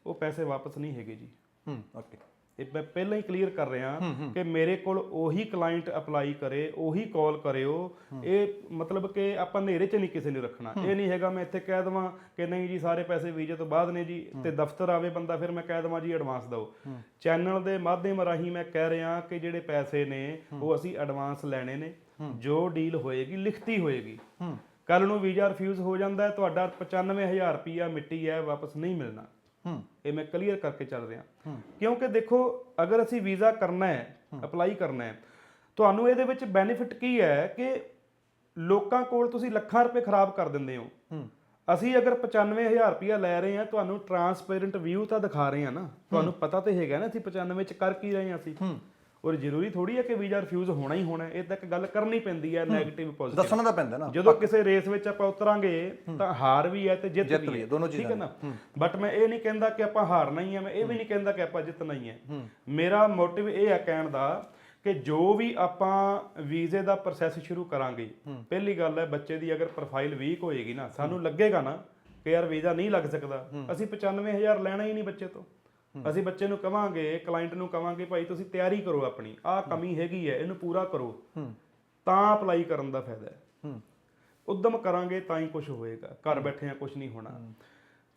Speaker 1: ਉਹ ਪੈਸੇ ਵਾਪਸ ਨਹੀਂ ਹੈਗੇ ਜੀ।
Speaker 2: ਹੂੰ ਓਕੇ
Speaker 1: ਇਹ ਮੈਂ ਪਹਿਲਾਂ ਹੀ ਕਲੀਅਰ ਕਰ ਰਿਹਾ ਕਿ ਮੇਰੇ ਕੋਲ ਉਹੀ ਕਲਾਇੰਟ ਅਪਲਾਈ ਕਰੇ ਉਹੀ ਕਾਲ ਕਰਿਓ। ਇਹ ਮਤਲਬ ਕਿ ਆਪਾਂ ਹਨੇਰੇ 'ਚ ਨਹੀਂ ਕਿਸੇ ਨੂੰ ਰੱਖਣਾ। ਇਹ ਨਹੀਂ ਹੈਗਾ ਮੈਂ ਇੱਥੇ ਕਹਿ ਦਵਾਂ ਕਿ ਨਹੀਂ ਜੀ ਸਾਰੇ ਪੈਸੇ ਵੀਜ਼ੇ ਤੋਂ ਬਾਅਦ ਨੇ ਜੀ ਤੇ ਦਫ਼ਤਰ ਆਵੇ ਬੰਦਾ ਫਿਰ ਮੈਂ ਕਹਿ ਦਵਾਂ ਜੀ ਐਡਵਾਂਸ ਦਿਓ। ਚੈਨਲ ਦੇ ਮਾਧਿਅਮ ਰਾਹੀਂ ਮੈਂ ਕਹਿ ਰਿਹਾ ਕਿ ਜਿਹੜੇ ਪੈਸੇ ਨੇ ਉਹ ਅਸੀਂ ਐਡਵਾਂਸ ਲੈਣੇ ਨੇ। ਜੋ ਡੀਲ ਹੋਏਗੀ ਲਿਖਤੀ ਹੋਏਗੀ। ਕੱਲ ਨੂੰ ਵੀਜ਼ਾ ਰਿਫਿਊਜ਼ ਹੋ ਜਾਂਦਾ ਤੁਹਾਡਾ 95000 ਰੁਪਿਆ ਮਿੱਟੀ ਹੈ ਵਾਪਸ ਨਹੀਂ ਮਿਲਣਾ। ਇਹ ਮੈਂ ਕਲੀਅਰ ਕਰਕੇ ਚੱਲ ਰਿਹਾ। ਕਿਉਂਕਿ ਦੇਖੋ ਅਗਰ ਅਸੀਂ ਵੀਜ਼ਾ ਕਰਨਾ ਹੈ ਅਪਲਾਈ ਕਰਨਾ ਹੈ ਤੁਹਾਨੂੰ ਇਹਦੇ ਵਿੱਚ ਬੈਨੀਫਿਟ ਕੀ ਹੈ ਕਿ ਲੋਕਾਂ ਕੋਲ ਤੁਸੀਂ ਲੱਖਾਂ ਰੁਪਏ ਖਰਾਬ ਕਰ ਦਿੰਦੇ ਹੋ। ਅਸੀਂ ਅਗਰ 95000 ਰੁਪਇਆ ਲੈ ਰਹੇ ਹਾਂ ਤੁਹਾਨੂੰ ਟਰਾਂਸਪੇਰੈਂਟ ਵਿਊ ਤਾਂ ਦਿਖਾ ਰਹੇ ਹਾਂ ਨਾ। ਤੁਹਾਨੂੰ ਪਤਾ ਤੇ ਹੈਗਾ ਨਾ ਅਸੀਂ 95 ਚ ਕਰ ਕੀ ਰਹੇ ਹਾਂ ਅਸੀਂ। ਔਰ ਜ਼ਰੂਰੀ ਥੋੜੀ ਹੈ ਕਿ ਵੀਜ਼ਾ ਰਿਫਿਊਜ਼ ਹੋਣਾ ਹੀ ਹੋਣਾ। ਇਹ ਤਾਂ ਇੱਕ ਗੱਲ ਕਰਨੀ ਪੈਂਦੀ ਹੈ 네ਗੇਟਿਵ ਪੋਜ਼ਿਟਿਵ
Speaker 2: ਦੱਸਣਾ ਤਾਂ ਪੈਂਦਾ ਨਾ।
Speaker 1: ਜਦੋਂ ਕਿਸੇ ਰੇਸ ਵਿੱਚ ਆਪਾਂ ਉਤਰਾਂਗੇ ਤਾਂ ਹਾਰ ਵੀ ਹੈ ਤੇ ਜਿੱਤ ਵੀ ਹੈ।
Speaker 2: ਦੋਨੋਂ
Speaker 1: ਠੀਕ ਹੈ
Speaker 2: ਚੀਜ਼ਾਂ
Speaker 1: ਨਾ? ਬਟ ਮੈਂ ਇਹ ਨਹੀਂ ਕਹਿੰਦਾ ਕਿ ਆਪਾਂ ਹਾਰਨਾ ਹੀ ਹੈ ਮੈਂ ਇਹ ਵੀ ਨਹੀਂ ਕਹਿੰਦਾ ਕਿ ਆਪਾਂ ਜਿੱਤਣਾ ਹੀ। ਹੈ। ਮੇਰਾ ਮੋਟਿਵ ਇਹ ਹੈ ਕਹਿਣ ਦਾ ਕਿ ਜੋ ਵੀ ਆਪਾਂ ਵੀਜ਼ੇ ਦਾ ਪ੍ਰੋਸੈਸ ਸ਼ੁਰੂ ਕਰਾਂਗੇ ਪਹਿਲੀ ਗੱਲ ਹੈ ਬੱਚੇ ਦੀ ਅਗਰ ਪ੍ਰੋਫਾਈਲ ਵੀਕ ਹੋਏਗੀ ਨਾ ਸਾਨੂੰ ਲੱਗੇਗਾ ਨਾ ਕਿ ਯਾਰ ਵੀਜ਼ਾ ਨਹੀਂ ਲੱਗ ਸਕਦਾ। ਅਸੀਂ 95000 ਲੈਣਾ ਹੀ ਨਹੀਂ ਬੱਚੇ ਤੋਂ। ਅਸੀਂ ਬੱਚੇ ਨੂੰ ਕਵਾਂਗੇ ਕਲਾਇੰਟ ਨੂੰ ਕਵਾਂਗੇ ਭਾਈ ਤੁਸੀਂ ਤਿਆਰੀ ਕਰੋ ਆਪਣੀ ਆਹ ਕਮੀ ਹੈਗੀ ਹੈ ਇਹਨੂੰ ਪੂਰਾ ਕਰੋ। ਤਾਂ ਅਪਲਾਈ ਕਰਨ ਦਾ ਫਾਇਦਾ ਹੈ। ਉਦਮ ਕਰਾਂਗੇ ਤਾਂ ਹੀ ਕੁਝ ਹੋਏਗਾ ਘਰ ਬੈਠਿਆਂ ਕੁਝ ਨਹੀਂ ਹੋਣਾ।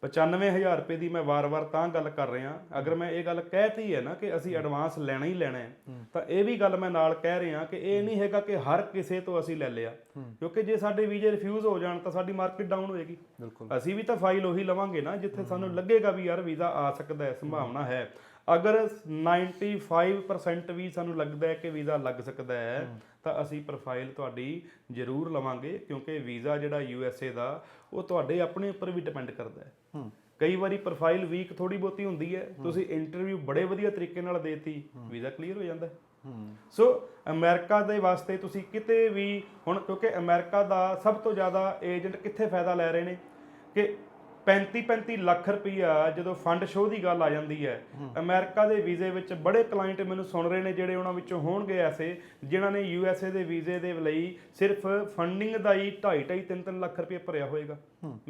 Speaker 1: 95000 ਰੁਪਏ ਦੀ ਮੈਂ ਵਾਰ-ਵਾਰ ਤਾਂ ਗੱਲ ਕਰ ਰਿਹਾ। ਅਗਰ ਮੈਂ ਇਹ ਗੱਲ ਕਹਿਤੀ ਹੈ ਨਾ ਕਿ ਅਸੀਂ ਐਡਵਾਂਸ ਲੈਣਾ ਹੀ ਲੈਣਾ ਹੈ ਤਾਂ ਇਹ ਵੀ ਗੱਲ ਮੈਂ ਨਾਲ ਕਹਿ ਰਿਹਾ ਕਿ ਇਹ ਨਹੀਂ ਹੈਗਾ ਕਿ ਹਰ ਕਿਸੇ ਤੋਂ ਅਸੀਂ ਲੈ ਲਿਆ। ਕਿਉਂਕਿ ਜੇ ਸਾਡੇ ਵੀਜ਼ੇ ਰਿਫਿਊਜ਼ ਹੋ ਜਾਣ ਤਾਂ ਸਾਡੀ ਮਾਰਕੀਟ ਡਾਊਨ ਹੋਏਗੀ।
Speaker 2: ਬਿਲਕੁਲ।
Speaker 1: ਅਸੀਂ ਵੀ ਤਾਂ ਫਾਈਲ ਉਹੀ ਲਵਾਂਗੇ ਨਾ ਜਿੱਥੇ ਸਾਨੂੰ ਲੱਗੇਗਾ ਵੀ ਯਾਰ ਵੀਜ਼ਾ ਆ ਸਕਦਾ ਹੈ ਸੰਭਾਵਨਾ ਹੈ। ਅਗਰ 95% ਵੀ ਸਾਨੂੰ ਲੱਗਦਾ ਹੈ ਕਿ ਵੀਜ਼ਾ ਲੱਗ ਸਕਦਾ ਹੈ। ਤਾਂ ਅਸੀਂ ਪ੍ਰੋਫਾਈਲ ਤੁਹਾਡੀ ਜ਼ਰੂਰ ਲਵਾਂਗੇ ਕਿਉਂਕਿ ਵੀਜ਼ਾ ਜਿਹੜਾ ਯੂ ਐਸ ਏ ਦਾ ਉਹ ਤੁਹਾਡੇ ਆਪਣੇ ਉੱਪਰ ਵੀ ਡਿਪੈਂਡ ਕਰਦਾ ਹੈ।
Speaker 2: ਹੂੰ।
Speaker 1: ਕਈ ਵਾਰੀ ਪ੍ਰੋਫਾਈਲ ਵੀਕ ਥੋੜੀ ਬਹੁਤੀ ਹੁੰਦੀ ਹੈ। ਤੁਸੀਂ ਇੰਟਰਵਿਊ ਬੜੇ ਵਧੀਆ ਤਰੀਕੇ ਨਾਲ ਦੇਤੀ ਵੀਜ਼ਾ ਕਲੀਅਰ ਹੋ ਜਾਂਦਾ ਸੋ ਅਮਰੀਕਾ ਦੇ ਵਾਸਤੇ ਤੁਸੀਂ ਕਿਤੇ ਵੀ ਹੁਣ ਕਿਉਂਕਿ ਅਮਰੀਕਾ ਦਾ ਸਭ ਤੋਂ ਜ਼ਿਆਦਾ ਏਜੰਟ ਕਿੱਥੇ ਫਾਇਦਾ ਲੈ ਰਹੇ ਨੇ? ਕਿ 35 35 ਲੱਖ ਰੁਪਈਆ ਜਦੋਂ ਫੰਡ ਸ਼ੋਅ ਦੀ ਗੱਲ ਆ ਜਾਂਦੀ ਹੈ ਅਮਰੀਕਾ ਦੇ ਵੀਜ਼ੇ ਵਿੱਚ ਬੜੇ ਕਲਾਇੰਟ ਮੈਨੂੰ ਸੁਣ ਰਹੇ ਨੇ ਜਿਹੜੇ ਉਹਨਾਂ ਵਿੱਚੋਂ ਹੋਣਗੇ ਐਸੇ ਜਿਨ੍ਹਾਂ ਨੇ ਯੂ ਐਸ ਏ ਦੇ ਵੀਜ਼ੇ ਦੇ ਲਈ ਸਿਰਫ ਫੰਡਿੰਗ ਦਾ ਹੀ 2.5 2.5 3 3 ਲੱਖ ਰੁਪਏ ਭਰਿਆ ਹੋਏਗਾ।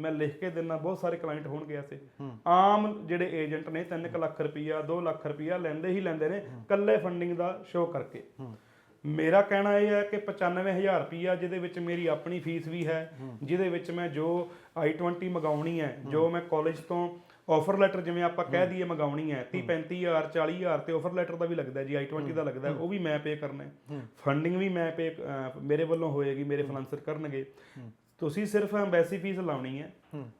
Speaker 1: ਮੈਂ ਲਿਖ ਕੇ ਦਿੰਨਾ ਬਹੁਤ ਸਾਰੇ ਕਲਾਇੰਟ ਹੋਣਗੇ ਐਸੇ। ਆਮ ਜਿਹੜੇ ਏਜੰਟ ਨੇ 3 ਲੱਖ ਰੁਪਈਆ 2 ਲੱਖ ਰੁਪਈਆ ਲੈਂਦੇ ਹੀ ਲੈਂਦੇ ਨੇ ਕੱਲੇ ਫੰਡਿੰਗ ਦਾ ਸ਼ੋਅ ਕਰਕੇ। ਮੇਰਾ ਕਹਿਣਾ ਇਹ ਹੈ ਕਿ 95000 ਰੁਪਈਆ ਜਿਹਦੇ ਵਿੱਚ ਮੇਰੀ ਆਪਣੀ ਫੀਸ ਵੀ ਹੈ ਜਿਹਦੇ ਵਿੱਚ ਮੈਂ ਜੋ i20 ਮਗਾਉਣੀ ਹੈ ਜੋ ਮੈਂ ਕਾਲਜ ਤੋਂ ਆਫਰ ਲੈਟਰ ਜਿਵੇਂ ਆਪਾਂ ਕਹਿ ਦਈਏ ਮਗਾਉਣੀ ਹੈ 30 35000 40000 ਤੇ ਆਫਰ ਲੈਟਰ ਦਾ ਵੀ ਲੱਗਦਾ ਜੀ i20 ਦਾ ਲੱਗਦਾ ਉਹ ਵੀ ਮੈਂ ਪੇ ਕਰਨਾ ਹੈ। ਫੰਡਿੰਗ ਵੀ ਮੈਂ ਪੇ ਮੇਰੇ ਵੱਲੋਂ ਹੋਏਗੀ ਮੇਰੇ ਫਾਈਨਾਂਸਰ ਕਰਨਗੇ। ਤੁਸੀਂ ਸਿਰਫ ਐਮਬੈਸੀ ਫੀਸ ਲਾਉਣੀ ਹੈ।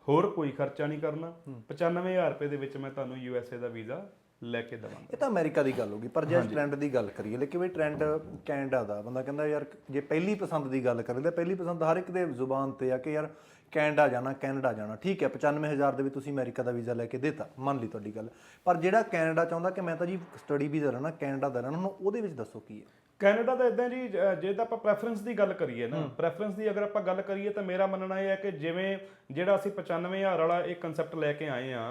Speaker 1: ਹੋਰ ਕੋਈ ਖਰਚਾ ਨਹੀਂ ਕਰਨਾ। 95000 ਰੁਪਏ ਦੇ ਵਿੱਚ ਮੈਂ ਤੁਹਾਨੂੰ ਯੂ ਐਸ ਏ ਦਾ ਵੀਜ਼ਾ ਲੈ ਕੇ ਦੇਵਾਂਗਾ।
Speaker 2: ਇਹ ਤਾਂ ਅਮਰੀਕਾ ਦੀ ਗੱਲ ਹੋ ਗਈ ਪਰ ਜੇ ਟ੍ਰੈਂਡ ਦੀ ਗੱਲ ਕਰੀਏ ਲੇਕਿਨ ਵੀ ਟ੍ਰੈਂਡ ਕੈਨੇਡਾ ਦਾ ਬੰਦਾ ਕਹਿੰਦਾ ਯਾਰ ਜੇ ਪਹਿਲੀ ਪਸੰਦ ਦੀ ਗੱਲ ਕਰੀਏ ਤਾਂ ਪਹਿਲੀ ਪਸੰਦ ਹਰ ਇੱਕ ਦੇ ਜ਼ੁਬਾਨ ਤੇ ਆ ਕਿ ਯਾਰ ਕੈਨੇਡਾ ਜਾਣਾ ਕੈਨੇਡਾ ਜਾਣਾ ਠੀਕ ਹੈ 95000 ਦੇ ਵਿੱਚ ਤੁਸੀਂ ਅਮਰੀਕਾ ਦਾ ਵੀਜ਼ਾ ਲੈ ਕੇ ਦਿੱਤਾ ਮੰਨ ਲਈ ਤੁਹਾਡੀ ਗੱਲ। ਪਰ ਜਿਹੜਾ ਕੈਨੇਡਾ ਚਾਹੁੰਦਾ ਕਿ ਮੈਂ ਤਾਂ ਜੀ ਸਟੱਡੀ ਵੀਜ਼ਾ ਲੈਣਾ ਕੈਨੇਡਾ ਦਾ ਲੈਣਾ ਉਹਨੂੰ ਉਹਦੇ ਵਿੱਚ ਦੱਸੋ ਕੀ ਹੈ?
Speaker 1: ਕੈਨੇਡਾ ਤਾਂ ਇਦਾਂ ਜੀ ਜ- ਜੇ ਤਾਂ ਆਪਾਂ ਪ੍ਰੈਫਰੈਂਸ ਦੀ ਗੱਲ ਕਰੀਏ ਨਾ ਪ੍ਰੈਫਰੈਂਸ ਦੀ ਅਗਰ ਆਪਾਂ ਗੱਲ ਕਰੀਏ ਤਾਂ ਮੇਰਾ ਮੰਨਣਾ ਇਹ ਹੈ ਕਿ ਜਿਵੇਂ ਜਿਹੜਾ ਅਸੀਂ 95000 ਵਾਲਾ ਇਹ ਕਨਸੈਪਟ ਲੈ ਕੇ ਆਏ ਆ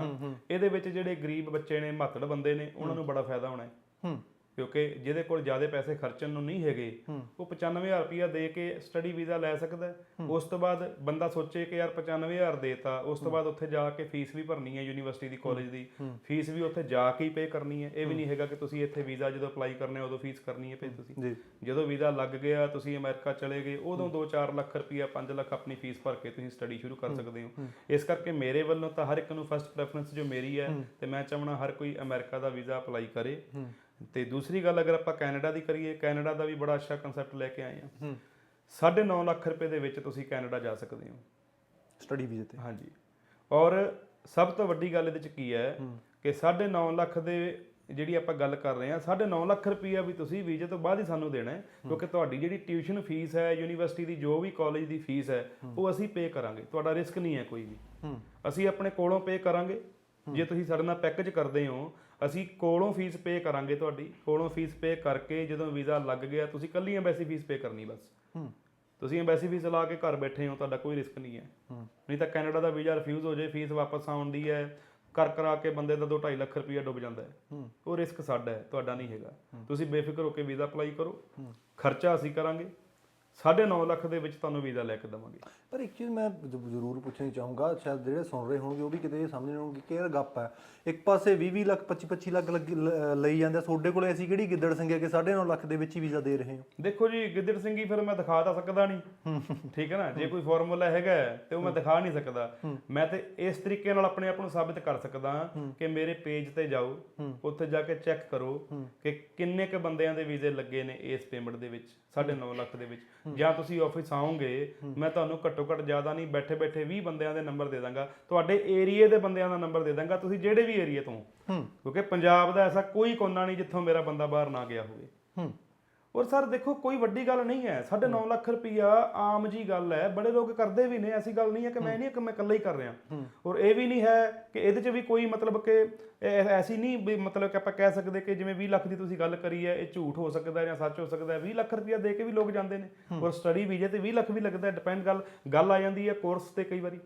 Speaker 1: ਇਹਦੇ ਵਿੱਚ ਜਿਹੜੇ ਗਰੀਬ ਬੱਚੇ ਨੇ ਮਾਤੜ ਬੰਦੇ ਨੇ ਉਹਨਾਂ ਨੂੰ ਬੜਾ ਫਾਇਦਾ ਹੋਣਾ ਹੈ।
Speaker 2: ਹੂੰ।
Speaker 1: ਕਿਉਂਕਿ ਜਿਹਦੇ ਕੋਲ ਜ਼ਿਆਦਾ ਪੈਸੇ ਖਰਚਣ ਨੂੰ ਨਹੀਂ ਹੈਗੇ ਉਹ 95000 ਰੁਪਇਆ ਦੇ ਕੇ ਸਟੱਡੀ ਵੀਜ਼ਾ ਲੈ ਸਕਦਾ। ਉਸ ਤੋਂ ਬਾਅਦ ਬੰਦਾ ਸੋਚੇ ਕਿ ਯਾਰ 95000 ਦੇਤਾ ਉਸ ਤੋਂ ਬਾਅਦ ਉੱਥੇ ਜਾ ਕੇ ਫੀਸ ਵੀ ਭਰਨੀ ਹੈ ਯੂਨੀਵਰਸਿਟੀ ਦੀ ਕਾਲਜ ਦੀ। ਫੀਸ ਵੀ ਉੱਥੇ ਜਾ ਕੇ ਹੀ ਪੇ ਕਰਨੀ ਹੈ। ਇਹ ਵੀ ਨਹੀਂ ਹੈਗਾ ਕਿ ਤੁਸੀਂ ਇੱਥੇ ਵੀਜ਼ਾ ਜਦੋਂ ਅਪਲਾਈ ਕਰਨੇ ਉਦੋਂ ਫੀਸ ਕਰਨੀ ਹੈ ਭਈ ਤੁਸੀਂ। ਜਦੋਂ ਵੀਜ਼ਾ ਲੱਗ ਗਿਆ ਤੁਸੀਂ ਅਮਰੀਕਾ ਚਲੇ ਗਏ ਉਦੋਂ 2-4 ਲੱਖ ਰੁਪਈਆ 5 ਲੱਖ ਆਪਣੀ ਫੀਸ ਭਰ ਕੇ ਤੁਸੀਂ ਸਟੱਡੀ ਸ਼ੁਰੂ ਕਰ ਸਕਦੇ ਹੋ। ਇਸ ਕਰਕੇ ਮੇਰੇ ਵੱਲੋਂ ਤਾਂ ਹਰ ਇੱਕ ਨੂੰ ਫਸਟ ਪ੍ਰੈਫਰੈਂਸ ਜੋ ਮੇਰੀ ਹੈ ਤੇ ਮੈਂ ਚਾਹਣਾ ਹਰ ਕੋਈ ਅਮਰੀਕਾ ਦਾ ਵੀਜ਼ਾ ਅਪਲਾਈ ਕਰੇ। ਤੇ ਦੂਸਰੀ ਗੱਲ ਅਗਰ ਆਪਾਂ ਕੈਨੇਡਾ ਦੀ ਕਰੀਏ ਕੈਨੇਡਾ ਦਾ ਵੀ ਬੜਾ ਅੱਛਾ ਕਨਸੈਪਟ ਲੈ ਕੇ ਆਏ ਆ। 9.5 ਲੱਖ ਰੁਪਏ ਦੇ ਵਿੱਚ ਤੁਸੀਂ ਕੈਨੇਡਾ ਜਾ ਸਕਦੇ ਹੋ।
Speaker 2: ਸਟੱਡੀ ਵੀਜ਼ੇ ਤੇ।
Speaker 1: ਹਾਂਜੀ। ਔਰ ਸਭ ਤੋਂ ਵੱਡੀ ਗੱਲ ਇਹਦੇ ਚ ਕੀ ਹੈ ਕਿ 9.5 ਲੱਖ ਦੇ ਜਿਹੜੀ ਆਪਾਂ ਗੱਲ ਕਰ ਰਹੇ ਹਾਂ 9.5 ਲੱਖ ਰੁਪਈਆ ਵੀ ਤੁਸੀਂ ਵੀਜ਼ੇ ਤੋਂ ਬਾਅਦ ਹੀ ਸਾਨੂੰ ਦੇਣਾ ਹੈ ਕਿਉਂਕਿ ਤੁਹਾਡੀ ਜਿਹੜੀ ਟਿਊਸ਼ਨ ਫੀਸ ਹੈ ਯੂਨੀਵਰਸਿਟੀ ਦੀ ਜੋ ਵੀ ਕਾਲਜ ਦੀ ਫੀਸ ਹੈ ਉਹ ਅਸੀਂ ਪੇ ਕਰਾਂਗੇ। ਤੁਹਾਡਾ ਰਿਸਕ ਨਹੀਂ ਹੈ ਕੋਈ ਵੀ। ਅਸੀਂ ਆਪਣੇ ਕੋਲੋਂ ਪੇ ਕਰਾਂਗੇ। ਜੇ ਤੁਸੀਂ ਸਾਡੇ ਨਾਲ ਪੈਕੇਜ ਕਰਦੇ ਹੋ ਅਸੀਂ ਕੋਲੋਂ ਫੀਸ ਪੇ ਕਰਾਂਗੇ ਤੁਹਾਡੀ ਕੋਲੋਂ ਫੀਸ ਪੇ ਕਰਕੇ ਜਦੋਂ ਵੀਜ਼ਾ ਲੱਗ ਗਿਆ ਤੁਸੀਂ ਕੱਲੀ ਐਮਬੈਸੀ ਫੀਸ ਪੇ ਕਰਨੀ ਬਸ।
Speaker 2: ਹੂੰ।
Speaker 1: ਤੁਸੀਂ ਐਮਬੈਸੀ ਫੀਸ ਲਾ ਕੇ ਘਰ ਬੈਠੇ ਹੋ ਤੁਹਾਡਾ ਕੋਈ ਰਿਸਕ ਨਹੀਂ ਹੈ। ਨਹੀਂ ਤਾਂ ਕੈਨੇਡਾ ਦਾ ਵੀਜ਼ਾ ਰਿਫਿਊਜ਼ ਹੋ ਜਾਏ ਫੀਸ ਵਾਪਸ ਆਉਂਦੀ ਹੈ ਕਰ ਕਰਾ ਕੇ ਬੰਦੇ ਦਾ 2.5 ਲੱਖ ਰੁਪਈਆ ਡੁੱਬ ਜਾਂਦਾ ਹੂੰ। ਉਹ ਰਿਸਕ ਸਾਡਾ ਹੈ ਤੁਹਾਡਾ ਨਹੀਂ ਹੈਗਾ। ਤੁਸੀਂ ਬੇਫਿਕਰ ਹੋ ਕੇ ਵੀਜ਼ਾ ਅਪਲਾਈ ਕਰੋ। ਖਰਚਾ ਅਸੀਂ ਕਰਾਂਗੇ। 9.5 ਲੱਖ ਦੇ ਵਿੱਚ ਤੁਹਾਨੂੰ ਵੀਜ਼ਾ ਲੈ ਕੇ ਦੇਵਾਂਗੇ।
Speaker 2: ਪਰ ਇੱਕ ਚੀਜ਼ ਮੈਂ ਜ਼- ਜ਼ਰੂਰ ਪੁੱਛਣੀ ਚਾਹੂੰਗਾ ਸ਼ਾਇਦ ਜਿਹੜੇ ਸੁਣ ਰਹੇ ਹੋਣਗੇ ਉਹ ਵੀ ਕਿਤੇ ਇਹ ਸਮਝ ਨਹੀਂ ਹੋਣਗੇ ਕਿ ਇਹ ਗੱਪ ਹੈ। ਇੱਕ ਪਾਸੇ 20 20 ਲੱਖ 25 25 ਲੱਖ ਲੱਗੀ- ਲ- ਲਈ ਜਾਂਦੇ ਆ, ਤੁਹਾਡੇ ਕੋਲ ਐਸੀ ਕਿਹੜੀ ਗਿੱਦੜ ਸੰਗਿਆ ਕਿ 9.5 ਲੱਖ ਦੇ ਵਿੱਚ ਹੀ ਵੀਜ਼ਾ ਦੇ ਰਹੇ ਹੋ?
Speaker 1: ਦੇਖੋ ਜੀ ਗਿੱਦੜ ਸਿੰਘੀ ਫਿਰ ਮੈਂ ਦਿਖਾ ਤਾਂ ਸਕਦਾ ਨਹੀਂ। ਠੀਕ ਹੈ ਨਾ? ਜੇ ਕੋਈ ਫਾਰਮੂਲਾ ਹੈਗਾ ਹੈ, ਤੇ ਉਹ ਮੈਂ ਦਿਖਾ ਨਹੀਂ ਸਕਦਾ। ਮੈਂ ਤੇ ਇਸ ਤਰੀਕੇ ਨਾਲ ਆਪਣੇ ਆਪ ਨੂੰ ਸਾਬਿਤ ਕਰ ਸਕਦਾ ਕਿ ਮੇਰੇ ਪੇਜ ਤੇ ਜਾਓ ਉੱਥੇ ਜਾ ਕੇ ਚੈੱਕ ਕਰੋ ਕਿ ਕਿੰਨੇ ਕ ਬੰਦਿਆਂ ਦੇ ਵੀਜ਼ੇ ਲੱਗੇ ਨੇ ਇਸ ਪੇਮੈਂਟ ਦੇ ਵਿੱਚ 9.5 ਲੱਖ ਦੇ ਵਿੱਚ। ਜਾਂ ਤੁਸੀਂ ਆਫਿਸ ਆਓਗੇ ਮੈਂ ਤੁਹਾਨੂੰ ਘੱਟੋ ਘੱਟ ਜ਼ਿਆਦਾ ਨਹੀਂ ਬੈਠੇ ਬੈਠੇ 20 ਬੰਦਿਆਂ ਦੇ ਨੰਬਰ ਦੇ ਦਾਂਗਾ। ਤੁਹਾਡੇ ਏਰੀਏ ਦੇ ਬੰਦਿਆਂ ਦਾ ਨੰਬਰ ਦੇ ਦਾਂਗਾ ਤੁਸੀਂ ਜਿਹੜੇ ਵੀ ਏਰੀਏ ਤੋਂ।
Speaker 2: ਹੂੰ।
Speaker 1: ਕਿਉਂਕਿ ਪੰਜਾਬ ਦਾ ਐਸਾ ਕੋਈ ਕੋਨਾ ਨਹੀਂ ਜਿੱਥੋਂ ਮੇਰਾ ਬੰਦਾ ਬਾਹਰ ਨਾ ਗਿਆ ਹੋਵੇ।
Speaker 2: ਹੂੰ।
Speaker 1: ਔਰ ਸਰ ਦੇਖੋ ਕੋਈ ਵੱਡੀ ਗੱਲ ਨਹੀਂ ਹੈ। 9.5 ਲੱਖ ਰੁਪਈਆ ਆਮ ਜੀ ਗੱਲ ਹੈ। ਬੜੇ ਲੋਕ ਕਰਦੇ ਵੀ ਨੇ ਐਸੀ ਗੱਲ ਨਹੀਂ ਹੈ ਕਿ ਮੈਂ ਨਹੀਂ ਕਿ ਮੈਂ ਇਕੱਲਾ ਹੀ ਕਰ ਰਿਹਾ। ਔਰ ਇਹ ਵੀ ਨਹੀਂ ਹੈ ਕਿ ਇਹਦੇ 'ਚ ਵੀ ਕੋਈ ਮਤਲਬ ਕਿ ਐਸੀ ਨਹੀਂ ਵੀ ਮਤਲਬ ਕਿ ਆਪਾਂ ਕਹਿ ਸਕਦੇ ਕਿ ਜਿਵੇਂ 20 ਲੱਖ ਦੀ ਤੁਸੀਂ ਗੱਲ ਕਰੀ ਹੈ ਇਹ ਝੂਠ ਹੋ ਸਕਦਾ ਹੈ ਜਾਂ ਸੱਚ ਹੋ ਸਕਦਾ ਹੈ। 20 ਲੱਖ ਰੁਪਈਆ ਦੇ ਕੇ ਵੀ ਲੋਕ ਜਾਂਦੇ ਨੇ। ਔਰ ਸਟੱਡੀ ਵੀਜ਼ੇ ਤੇ 20 ਲੱਖ ਵੀ ਲੱਗਦਾ ਡਿਪੈਂਡ ਗੱਲ ਗੱਲ ਆ ਜਾਂਦੀ ਹੈ ਕੋਰਸ ਤੇ ਕਈ ਵਾਰੀ।